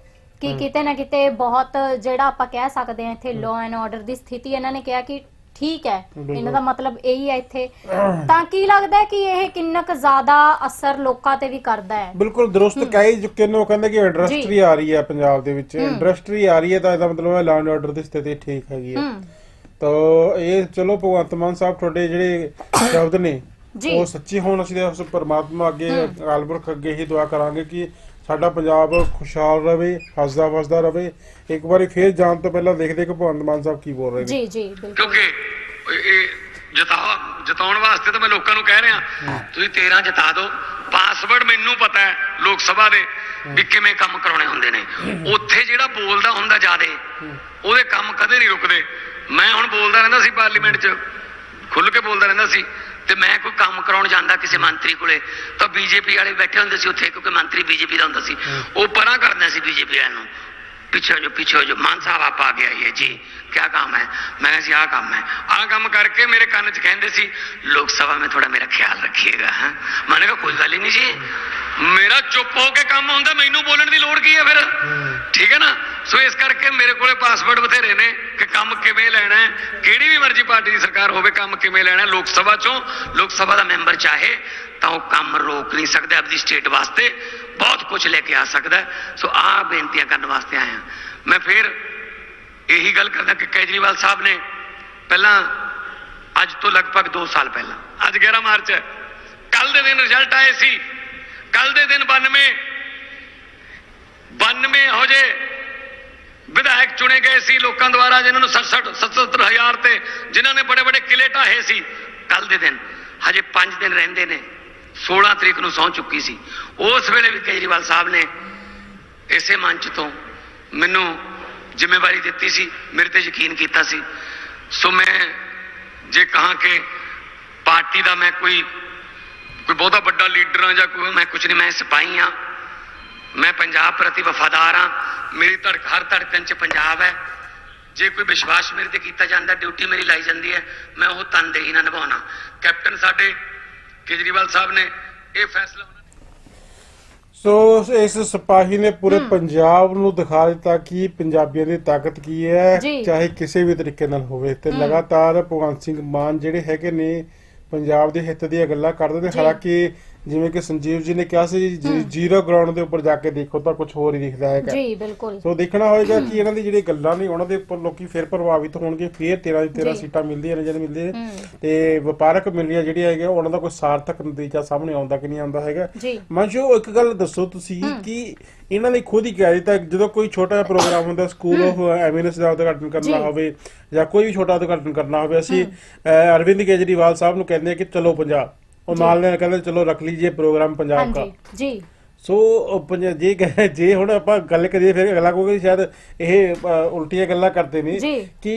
ਕਿ ਕਿਤੇ ਨਾ ਕਿਤੇ ਬਹੁਤ ਜਿਹੜਾ ਆਪਾਂ ਕਹਿ ਸਕਦੇ ਹਾਂ ਇੱਥੇ ਲਾਅ ਐਂਡ ਆਰਡਰ ਦੀ ਸਥਿਤੀ ਇਹਨਾਂ ਨੇ ਕਿਹਾ ਕਿ ਠੀਕ ਹੈ। ਇਹਨਾਂ ਦਾ ਮਤਲਬ ਇਹੀ ਹੈ ਇੱਥੇ। ਤਾਂ ਕੀ ਲੱਗਦਾ ਹੈ ਕਿ ਇਹ ਕਿੰਨਾ ਕੁ ਜ਼ਿਆਦਾ ਅਸਰ ਲੋਕਾਂ ਤੇ ਵੀ ਕਰਦਾ ਹੈ? ਬਿਲਕੁਲ ਦਰੁਸਤ ਕਹਿ ਚੁੱਕੇ ਨੇ ਉਹ ਕਹਿੰਦੇ ਕਿ ਇੰਡਸਟਰੀ ਆ ਰਹੀ ਹੈ ਪੰਜਾਬ ਦੇ ਵਿੱਚ। ਇੰਡਸਟਰੀ ਆ ਰਹੀ ਹੈ ਤਾਂ ਇਹਦਾ ਮਤਲਬ ਹੈ ਲੈਂਡ ਆਰਡਰ ਦੀ ਸਥਿਤੀ ਠੀਕ ਹੈਗੀ ਹੈ। ਤਾਂ ਇਹ ਚਲੋ ਭਗਵੰਤ ਮਾਨ ਸਾਹਿਬ ਤੁਹਾਡੇ ਜਿਹੜੇ ਸ਼ਬਦ ਨੇ ਜੀ। ਉਹ ਸੱਚੇ ਹੋਣ ਅਸੀਂ ਉਸ ਪਰਮਾਤਮਾ ਅੱਗੇ ਅਕਾਲ ਪੁਰਖ ਅੱਗੇ ਹੀ ਦੁਆ ਕਰਾਂਗੇ ਕਿ ਸਾਡਾ ਪੰਜਾਬ ਖੁਸ਼ਹਾਲ ਰਵੇ ਹੱਸਦਾ ਵਸਦਾ ਰਵੇ। ਇੱਕ ਵਾਰੀ ਫੇਰ ਜਾਣ ਤੋਂ ਪਹਿਲਾਂ ਦੇਖਦੇ ਕਿ ਭਗਵੰਤ ਮਾਨ ਸਾਹਿਬ ਕੀ ਬੋਲ ਰਹੇ ਨੇ। ਜੀ ਜੀ ਬਿਲਕੁਲ। ਕਿਉਂਕਿ ਇਹ- ਇਹ ਜਿਤਾ ਜਿਤਾਉਣ ਵਾਸਤੇ ਤਾਂ ਮੈਂ ਲੋਕਾਂ ਨੂੰ ਕਹਿ ਰਿਹਾ। ਤੁਸੀਂ 13 ਜਿਤਾ ਦਿਓ ਪਾਸਵਰਡ ਮੈਨੂੰ ਪਤਾ ਹੈ ਲੋਕ ਸਭਾ ਦੇ ਵੀ ਕਿਵੇਂ ਕੰਮ ਕਰਾਉਣੇ ਹੁੰਦੇ ਨੇ। ਉੱਥੇ ਜਿਹੜਾ ਬੋਲਦਾ ਹੁੰਦਾ ਜਿਆਦੇ ਉਹਦੇ ਕੰਮ ਕਦੇ ਨਹੀਂ ਰੁਕਦੇ। ਮੈਂ ਹੁਣ ਬੋਲਦਾ ਰਹਿੰਦਾ ਸੀ ਪਾਰਲੀਮੈਂਟ 'ਚ। ਖੁੱਲ ਕੇ ਬੋਲਦਾ ਰਹਿੰਦਾ ਸੀ। ਤੇ ਮੈਂ ਕੋਈ ਕੰਮ ਕਰਾਉਣ ਜਾਂਦਾ ਕਿਸੇ ਮੰਤਰੀ ਕੋਲੇ ਤਾਂ ਬੀਜੇਪੀ ਵਾਲੇ ਬੈਠੇ ਹੁੰਦੇ ਸੀ ਉੱਥੇ ਕਿਉਂਕਿ ਮੰਤਰੀ ਬੀਜੇਪੀ ਦਾ ਹੁੰਦਾ ਸੀ। ਉਹ ਪਰਾਂ ਕਰਦੇ ਸੀ ਬੀਜੇਪੀ ਵਾਲਿਆਂ ਨੂੰ। ਪਿੱਛੇ ਜੋ ਪਿੱਛੇ ਜੋ ਮਾਨ ਸਾਹਿਬ ਆਪ ਆ ਗਿਆ ਇਹ ਜੀ ਕਿਆ ਕੰਮ ਹੈ? ਮੈਂ ਕਿਹਾ ਜੀ ਆਹ ਕੰਮ ਹੈ। ਆਹ ਕੰਮ ਕਰਕੇ ਮੇਰੇ ਕੰਨ 'ਚ ਕਹਿੰਦੇ ਸੀ ਲੋਕ ਸਭਾ ਮੈਂ ਥੋੜਾ ਮੇਰਾ ਖਿਆਲ ਰੱਖੀਏਗਾ ਹਾਂ? ਮੈਂ ਕਿਹਾ ਕੋਈ ਗੱਲ ਹੀ ਨਹੀਂ ਜੀ। ਮੇਰਾ ਚੁੱਪ ਹੋ ਕੇ ਕੰਮ ਹੁੰਦਾ ਮੈਨੂੰ ਬੋਲਣ ਦੀ ਲੋੜ ਕੀ ਹੈ ਫਿਰ? ਠੀਕ ਹੈ ਨਾ? ਸੋ ਇਸ ਕਰਕੇ ਮੇਰੇ ਕੋਲੇ ਪਾਸਵਰਡ ਬਥੇਰੇ ਨੇ ਕਿ ਕੰਮ ਕਿਵੇਂ ਲੈਣਾ ਹੈ ਕਿਹੜੀ ਵੀ ਮਰਜ਼ੀ ਪਾਰਟੀ ਦੀ ਸਰਕਾਰ ਹੋਵੇ ਕੰਮ ਕਿਵੇਂ ਲੈਣਾ ਹੈ ਲੋਕ ਸਭਾ ਚੋਂ ਲੋਕ ਸਭਾ ਦਾ ਮੈਂਬਰ ਚਾਹੇ ਤਾਂ ਉਹ ਕੰਮ ਰੋਕ ਨਹੀਂ ਸਕਦਾ ਆਪਣੀ ਸਟੇਟ ਵਾਸਤੇ ਬਹੁਤ ਕੁਝ ਲੈ ਕੇ ਆ ਸਕਦਾ ਹੈ। ਸੋ ਆਹ ਬੇਨਤੀਆਂ ਕਰਨ ਵਾਸਤੇ ਆਇਆ ਮੈਂ ਫਿਰ ਇਹੀ ਗੱਲ ਕਰਦਾ ਕਿ ਕੇਜਰੀਵਾਲ ਸਾਹਿਬ ਨੇ ਪਹਿਲਾਂ ਅੱਜ ਤੋਂ ਲਗਭਗ 2 ਸਾਲ ਪਹਿਲਾਂ ਅੱਜ 11 ਮਾਰਚ ਹੈ ਕੱਲ ਦੇ ਦਿਨ ਰਿਜ਼ਲਟ ਆਏ ਸੀ ਕੱਲ ਦੇ ਦਿਨ 92 92 ਹੋ ਜੇ ਵਿਧਾਇਕ ਚੁਣੇ ਗਏ ਸੀ ਲੋਕਾਂ ਦੁਆਰਾ, ਜਿਨ੍ਹਾਂ ਨੂੰ 67 77000 ਤੇ ਜਿਨ੍ਹਾਂ ਨੇ ਬੜੇ ਬੜੇ ਕਿਲੇ ਢਾਹੇ ਸੀ ਕੱਲ ਦੇ ਦਿਨ, ਹਜੇ 5 ਦਿਨ ਰਹਿੰਦੇ ਨੇ 16 ਤਰੀਕ ਨੂੰ ਸੌਂ ਚੁੱਕੀ ਸੀ। ਉਸ ਵੇਲੇ ਵੀ ਕੇਜਰੀਵਾਲ ਸਾਹਿਬ ਨੇ ਇਸੇ ਮੰਚ ਤੋਂ ਮੈਨੂੰ ਜ਼ਿੰਮੇਵਾਰੀ ਦਿੱਤੀ ਸੀ, ਮੇਰੇ ਤੇ ਯਕੀਨ ਕੀਤਾ ਸੀ। ਸੋ ਮੈਂ ਜੇ ਕਹਾਂ ਕਿ ਪਾਰਟੀ ਦਾ ਮੈਂ ਕੋਈ ਕੋਈ ਬਹੁਤਾ ਵੱਡਾ ਲੀਡਰ ਹਾਂ ਜਾਂ ਕੋਈ, ਮੈਂ ਕੁਝ ਨਹੀਂ, ਮੈਂ ਸਿਪਾਹੀ ਹਾਂ। ਮੈਂ ਪੰਜਾਬ ਪ੍ਰਤੀ ਵਫਾਦਾਰ ਹਾਂ। ਮੇਰੀ ਧੜਕ ਹਰ ਧੜਕਣ 'ਚ ਪੰਜਾਬ ਹੈ। ਜੇ ਕੋਈ ਵਿਸ਼ਵਾਸ ਮੇਰੇ ਤੇ ਕੀਤਾ ਜਾਂਦਾ ਡਿਊਟੀ ਮੇਰੀ ਲਾਈ ਜਾਂਦੀ ਹੈ ਮੈਂ ਉਹ ਤਨਦੇਹੀ ਨਾਲ ਨਿਭਾਉਣਾ। ਕੈਪਟਨ ਸਾਡੇ ਕੇਜਰੀਵਾਲ ਸਾਹਿਬ ਨੇ ਇਹ ਫੈਸਲਾ ਸੋ ਇਸ ਸਿਪਾਹੀ ਨੇ ਪੂਰੇ ਪੰਜਾਬ ਨੂੰ ਦਿਖਾ ਦਿੱਤਾ ਕਿ ਪੰਜਾਬੀਆਂ ਦੀ ਤਾਕਤ ਕੀ ਹੈ। ਚਾਹੇ ਕਿਸੇ ਵੀ ਤਰੀਕੇ ਨਾਲ ਹੋਵੇ। ਤੇ ਲਗਾਤਾਰ ਭਗਵੰਤ ਸਿੰਘ ਮਾਨ ਜਿਹੜੇ ਹੈਗੇ ਨੇ ਪੰਜਾਬ ਦੇ ਹਿੱਤ ਦੀਆਂ ਗੱਲਾਂ ਕਰਦੇ ਨੇ। ਹਾਲਾਂਕਿ ਜਿਵੇਂ ਕਿ ਸੰਜੀਵ ਜੀ ਨੇ ਕਿਹਾ ਸੀ ਜੀ- ਜ਼ੀਰੋ ਗਰਾਊਂਡ ਦੇ ਉੱਪਰ ਜਾ ਕੇ ਦੇਖੋ ਤਾਂ ਕੁਝ ਹੋਰ ਹੀ ਦਿਖਦਾ ਹੈਗਾ। ਜੀ ਬਿਲਕੁਲ। ਸੋ ਦੇਖਣਾ ਹੋਏਗਾ ਕਿ ਇਹਨਾਂ ਦੀ ਜਿਹੜੀ ਗੱਲਾਂ ਨੇ ਉਹਨਾਂ ਦੇ ਉੱਪਰ ਲੋਕੀ ਫਿਰ ਪ੍ਰਭਾਵਿਤ ਹੋਣਗੇ ਫਿਰ 13 ਦੀ 13 ਜੀ। ਸੀਟਾਂ ਮਿਲਦੀਆਂ ਨੇ ਜਦ ਹੂੰ। ਤੇ ਵਪਾਰਕ ਮਿਲਣੀਆਂ ਜਿਹੜੀਆਂ ਹੈਗੀਆਂ ਉਹਨਾਂ ਦਾ ਕੋਈ ਸਾਰਥਕ ਨਤੀਜਾ ਸਾਹਮਣੇ ਆਉਂਦਾ ਕਿ ਨਹੀਂ ਆਉਂਦਾ ਹੈਗਾ। ਮੰਸ਼ੂ ਇੱਕ ਗੱਲ ਦੱਸੋ ਤੁਸੀਂ ਕਿ ਇਹਨਾਂ ਨੇ ਖੁਦ ਹੀ ਕਹਿ ਦਿੱਤਾ ਜਦੋਂ ਕੋਈ ਛੋਟਾ ਜਿਹਾ ਪ੍ਰੋਗਰਾਮ ਹੁੰਦਾ ਸਕੂਲ ਆਫ ਐਮਿਨੈਂਸ ਦਾ ਉਦਘਾਟਨ ਕਰਨਾ। ਹੋਵੇ ਜਾਂ ਕੋਈ ਵੀ ਛੋਟਾ ਉਦਘਾਟਨ ਕਰਨਾ ਹੋਵੇ ਅਸੀਂ ਅਰਵਿੰਦ ਕੇਜਰੀਵਾਲ ਸਾਹਿਬ ਨੂੰ ਕਹਿੰਦੇ ਆ ਕਿ ਚਲੋ ਪੰਜਾਬ ਉਹ ਨਾਲ ਨਾਲ ਕਹਿੰਦੇ ਚਲੋ ਰੱਖ ਲੀਜੀਏ ਪ੍ਰੋਗਰਾਮ ਪੰਜਾਬ ਦਾ। ਹਾਂਜੀ ਜੀ। ਸੋ ਜੇ ਜੇ ਹੁਣ ਆਪਾਂ ਗੱਲ ਕਰੀਏ ਫਿਰ ਅਗਲਾ ਕਹੋਗੇ ਸ਼ਾਇਦ ਇਹ ਉਲਟੀਆਂ ਗੱਲਾਂ ਕਰਦੇ ਨੇ। ਕਿ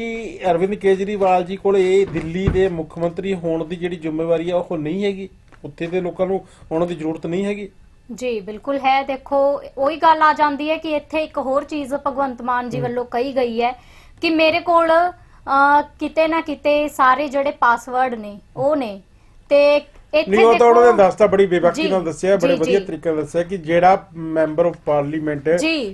ਅਰਵਿੰਦ ਕੇਜਰੀਵਾਲ ਜੀ ਕੋਲ ਇਹ ਦਿੱਲੀ ਦੇ ਮੁੱਖ ਮੰਤਰੀ ਹੋਣ ਦੀ ਜਿਹੜੀ ਜ਼ਿੰਮੇਵਾਰੀ ਆ ਉਹ ਨਹੀਂ ਹੈਗੀ। ਉੱਥੇ ਦੇ ਲੋਕਾਂ ਨੂੰ ਉਹਨਾਂ ਦੀ ਜ਼ਰੂਰਤ ਨਹੀਂ ਹੈਗੀ। ਜੀ ਬਿਲਕੁਲ ਹੈ। ਦੇਖੋ ਉਹੀ ਗੱਲ ਆ ਜਾਂਦੀ ਹੈ ਕਿ ਇੱਥੇ ਇੱਕ ਹੋਰ ਚੀਜ਼ ਭਗਵੰਤ ਮਾਨ ਜੀ ਵੱਲੋਂ ਕਹੀ ਗਈ ਹੈ ਕਿ ਮੇਰੇ ਕੋਲ ਕਿਤੇ ਨਾ ਕਿਤੇ ਸਾਰੇ ਜਿਹੜੇ ਪਾਸਵਰਡ ਨੇ ਉਹ ਨੇ ਤੇ ਨਹੀਂ ਉਹ ਤਾਂ ਉਹਨਾਂ ਨੇ ਦੱਸਤਾ ਬੜੀ ਬੇਬਾਕੀ ਨਾਲ ਦੱਸਿਆ ਬੜੇ ਵਧੀਆ। ਤਰੀਕੇ ਨਾਲ ਦੱਸਿਆ ਕਿ ਜਿਹੜਾ ਮੈਂਬਰ ਆਫ ਪਾਰਲੀਮੈਂਟ।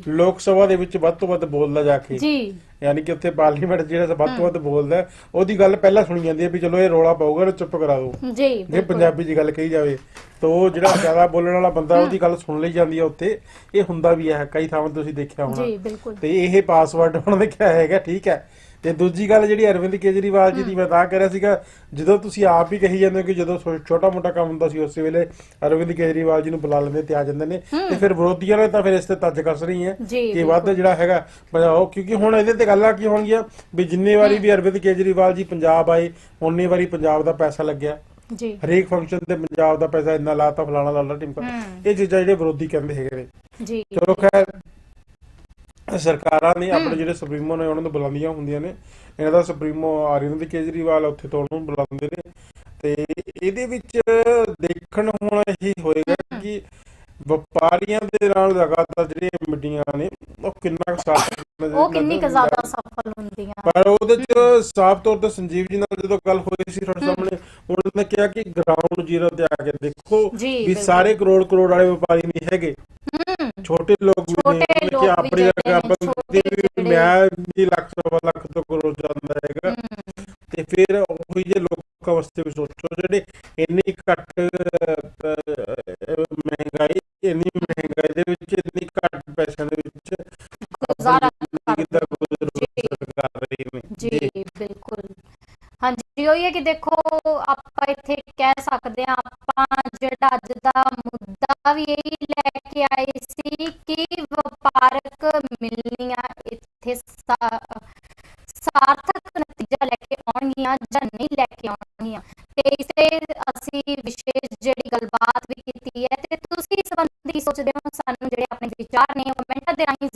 ਲੋਕ ਸਭਾ ਦੇ ਵਿੱਚ ਵੱਧ ਤੋਂ ਵੱਧ ਬੋਲਦਾ ਜਾ ਕੇ। ਜੀ। ਯਾਨੀ ਕਿ ਉੱਥੇ ਪਾਰਲੀਮੈਂਟ ਜਿਹੜਾ ਵੱਧ ਤੋਂ ਵੱਧ ਬੋਲਦਾ ਉਹਦੀ ਗੱਲ ਪਹਿਲਾਂ ਸੁਣੀ ਜਾਂਦੀ ਹੈ ਵੀ ਚਲੋ ਇਹ ਰੋਲਾ ਪਾਊਗਾ ਇਹਨੂੰ ਚੁੱਪ ਕਰਾ ਦਿਓ ਜੀ ਬਿਲਕੁਲ। ਪੰਜਾਬੀ 'ਚ ਗੱਲ ਕਹੀ ਜਾਵੇ ਤਾਂ ਉਹ ਜਿਹੜਾ ਜ਼ਿਆਦਾ ਬੋਲਣ ਵਾਲਾ ਬੰਦਾ ਉਹਦੀ ਗੱਲ ਸੁਣ ਲਈ ਜਾਂਦੀ ਹੈ ਉੱਥੇ। ਇਹ ਹੁੰਦਾ ਵੀ ਹੈ ਕਈ ਥਾਵਾਂ ਤੁਸੀਂ ਦੇਖਿਆ ਹੋਣਾ। ਜੀ ਬਿਲਕੁਲ। ਤੇ ਇਹ ਪਾਸਵਰਡ ਉਹਨਾਂ ਨੇ ਕਿਹਾ ਹੈਗਾ ਠੀਕ ਹੈ। ਤੇ ਦੂਜੀ ਗੱਲ ਜਿਹੜੀ ਅਰਵਿੰਦ ਕੇਜਰੀਵਾਲ ਜੀ ਦੀ ਮੈਂ ਤਾਂ ਕਹਿ ਰਿਹਾ ਸੀਗਾ ਜਦੋਂ ਤੁਸੀਂ ਆਪ ਹੀ ਕਹੀ ਜਾਂਦੇ ਹੋ ਕਿ ਜਦੋਂ ਛੋਟਾ ਮੋਟਾ ਕੰਮ ਹੁੰਦਾ ਸੀ ਉਸੇ ਵੇਲੇ ਅਰਵਿੰਦ ਕੇਜਰੀਵਾਲ ਜੀ ਨੂੰ ਬੁਲਾ ਲੈਂਦੇ ਤੇ ਆ ਜਾਂਦੇ ਨੇ। ਤੇ ਫਿਰ ਵਿਰੋਧੀਆਂ ਨੇ ਤਾਂ ਫਿਰ ਇਸ ਤੇ ਤੱਜ ਕੱਸਣੀ ਹੈ ਜੀ, ਕਿ ਵੱਧ ਜਿਹੜਾ ਹੈਗਾ ਉਹ ਕਿਉਂਕਿ ਹੁਣ ਇਹਦੇ ਤੇ ਗੱਲਾਂ ਕੀ ਹੋਣਗੀਆਂ ਵੀ ਜਿੰਨੀ ਵਾਰੀ ਵੀ ਅਰਵਿੰਦ ਕੇਜਰੀਵਾਲ ਜੀ ਪੰਜਾਬ ਆਏ ਉਨੀ ਵਾਰੀ ਪੰਜਾਬ ਦਾ ਪੈਸਾ ਲੱਗਿਆ। ਜੀ। ਹਰੇਕ ਫੰਕਸ਼ਨ ਤੇ ਪੰਜਾਬ ਦਾ ਪੈਸਾ ਇੰਨਾ ਲਾਤਾ ਫਲਾਣਾ ਲਾਲਾ ਟਿਮਕਾ ਹੂੰ। ਇਹ ਚੀਜ਼ਾਂ ਜਿਹੜੇ ਵਿਰੋਧੀ ਕਹਿੰਦੇ ਹੈਗੇ ਨੇ। ਜੀ। ਚਲੋ ਖੈਰ ਸਰਕਾਰਾਂ ਨੇ ਆਪਣੇ ਜਿਹੜੇ ਸੁਪਰੀਮੋ ਨੇ ਉਹਨਾਂ ਨੂੰ ਬੁਲਾਉਂਦੀਆਂ ਹੁੰਦੀਆਂ ਨੇ। ਇਹਨਾਂ ਦਾ ਸੁਪਰੀਮੋ ਅਰਵਿੰਦ ਕੇਜਰੀਵਾਲ ਉੱਥੇ ਤੋਂ ਉਹਨੂੰ ਬੁਲਾਉਂਦੇ ਨੇ। ਤੇ ਇਹਦੇ ਵਿੱਚ ਦੇਖਣ ਹੁਣ ਇਹ ਹੋਏਗਾ ਕਿ ਵਪਾਰੀਆਂ ਦੇ ਨਾਲ ਲਗਾਤਾਰ ਜਿਹੜੀਆਂ ਮੀਟਿੰਗਾਂ ਨੇ ਉਹ ਕਿੰਨਾ ਕੁ ਸਾਥ ਉਹ ਕਿੰਨੀ ਕੁ ਜ਼ਿਆਦਾ ਸਫਲ ਹੁੰਦੀਆਂ। ਪਰ ਉਹਦੇ ਚ ਸਾਫ਼ ਤੌਰ ਤੇ ਸੰਜੀਵ ਜੀ ਨਾਲ ਜਦੋਂ ਗੱਲ ਹੋਈ ਸੀ ਤੁਹਾਡੇ ਸਾਹਮਣੇ ਉਹਨਾਂ ਨੇ ਕਿਹਾ ਕਿ ਗਰਾਊਂਡ ਜ਼ੀਰੋ ਤੇ ਆ ਕੇ ਦੇਖੋ ਵੀ। ਸਾਰੇ ਕਰੋੜ ਕਰੋੜ ਵਾਲੇ ਵਪਾਰੀ ਨਹੀਂ ਹੈਗੇ। ਛੋਟੇ ਲੋਕ ਵੀ ਨੇ ਕਿ ਵੀ ਆਪਣੀ ਛੋਟੇ ਤੇ ਜਿਹੜੇ- ਮੈਂ ਵੀ ਲੱਖ ਸਵਾ ਲੱਖ ਤੋਂ ਕਰੋੜ ਜਾਂਦਾ ਹੈਗਾ। ਤੇ ਫਿਰ ਉਹੀ ਜੇ ਲੋਕਾਂ ਵਾਸਤੇ ਵੀ ਸੋਚੋ ਜਿਹੜੇ ਇੰਨੀ ਘੱਟ ਮਹਿੰਗਾਈ ਇੰਨੀ ਮਹਿੰਗਾਈ ਦੇ ਵਿੱਚ ਇੰਨੀ ਘੱਟ ਪੈਸਿਆਂ ਦੇ ਵਿੱਚ ਗੁਜ਼ਾਰਾ ਗੁਜ਼ਰ ਜੀ। ਬਸਰ ਕਰ ਰਹੇ ਨੇ। ਜੀ ਬਿਲਕੁਲ। ਹਾਂਜੀ ਉਹੀ ਹੈ ਕਿ ਦੇਖੋ ਆਪਾਂ ਇੱਥੇ ਕਹਿ ਸਕਦੇ ਹਾਂ ਆਪਾਂ ਜਿਹੜਾ ਅੱਜ ਦਾ ਮੁੱਦਾ ਵੀ ਇਹੀ ਲੈ ਕੇ ਆਏ ਸੀ ਕਿ ਵਪਾਰਕ ਮਿਲਣੀਆਂ ਇੱਥੇ ਸਾਰਥਕ ਨਤੀਜਾ ਲੈ ਕੇ ਆਉਣਗੀਆਂ ਜਾਂ ਨਹੀਂ ਲੈ ਕੇ ਆਉਣਗੀਆਂ। ਤੇ ਇਸੇ ਅਸੀਂ ਵਿਸ਼ੇਸ਼ ਜਿਹੜੀ ਗੱਲਬਾਤ ਵੀ ਕੀਤੀ ਹੈ ਤੇ ਤੁਸੀਂ ਇਸ ਸੰਬੰਧੀ ਸੋਚਦੇ ਹੋ ਸਾਨੂੰ ਜਿਹੜੇ ਆਪਣੇ ਵਿਚਾਰ ਨੇ ਉਹ ਕਮੈਂਟਾਂ ਦੇ ਰਾਹੀਂ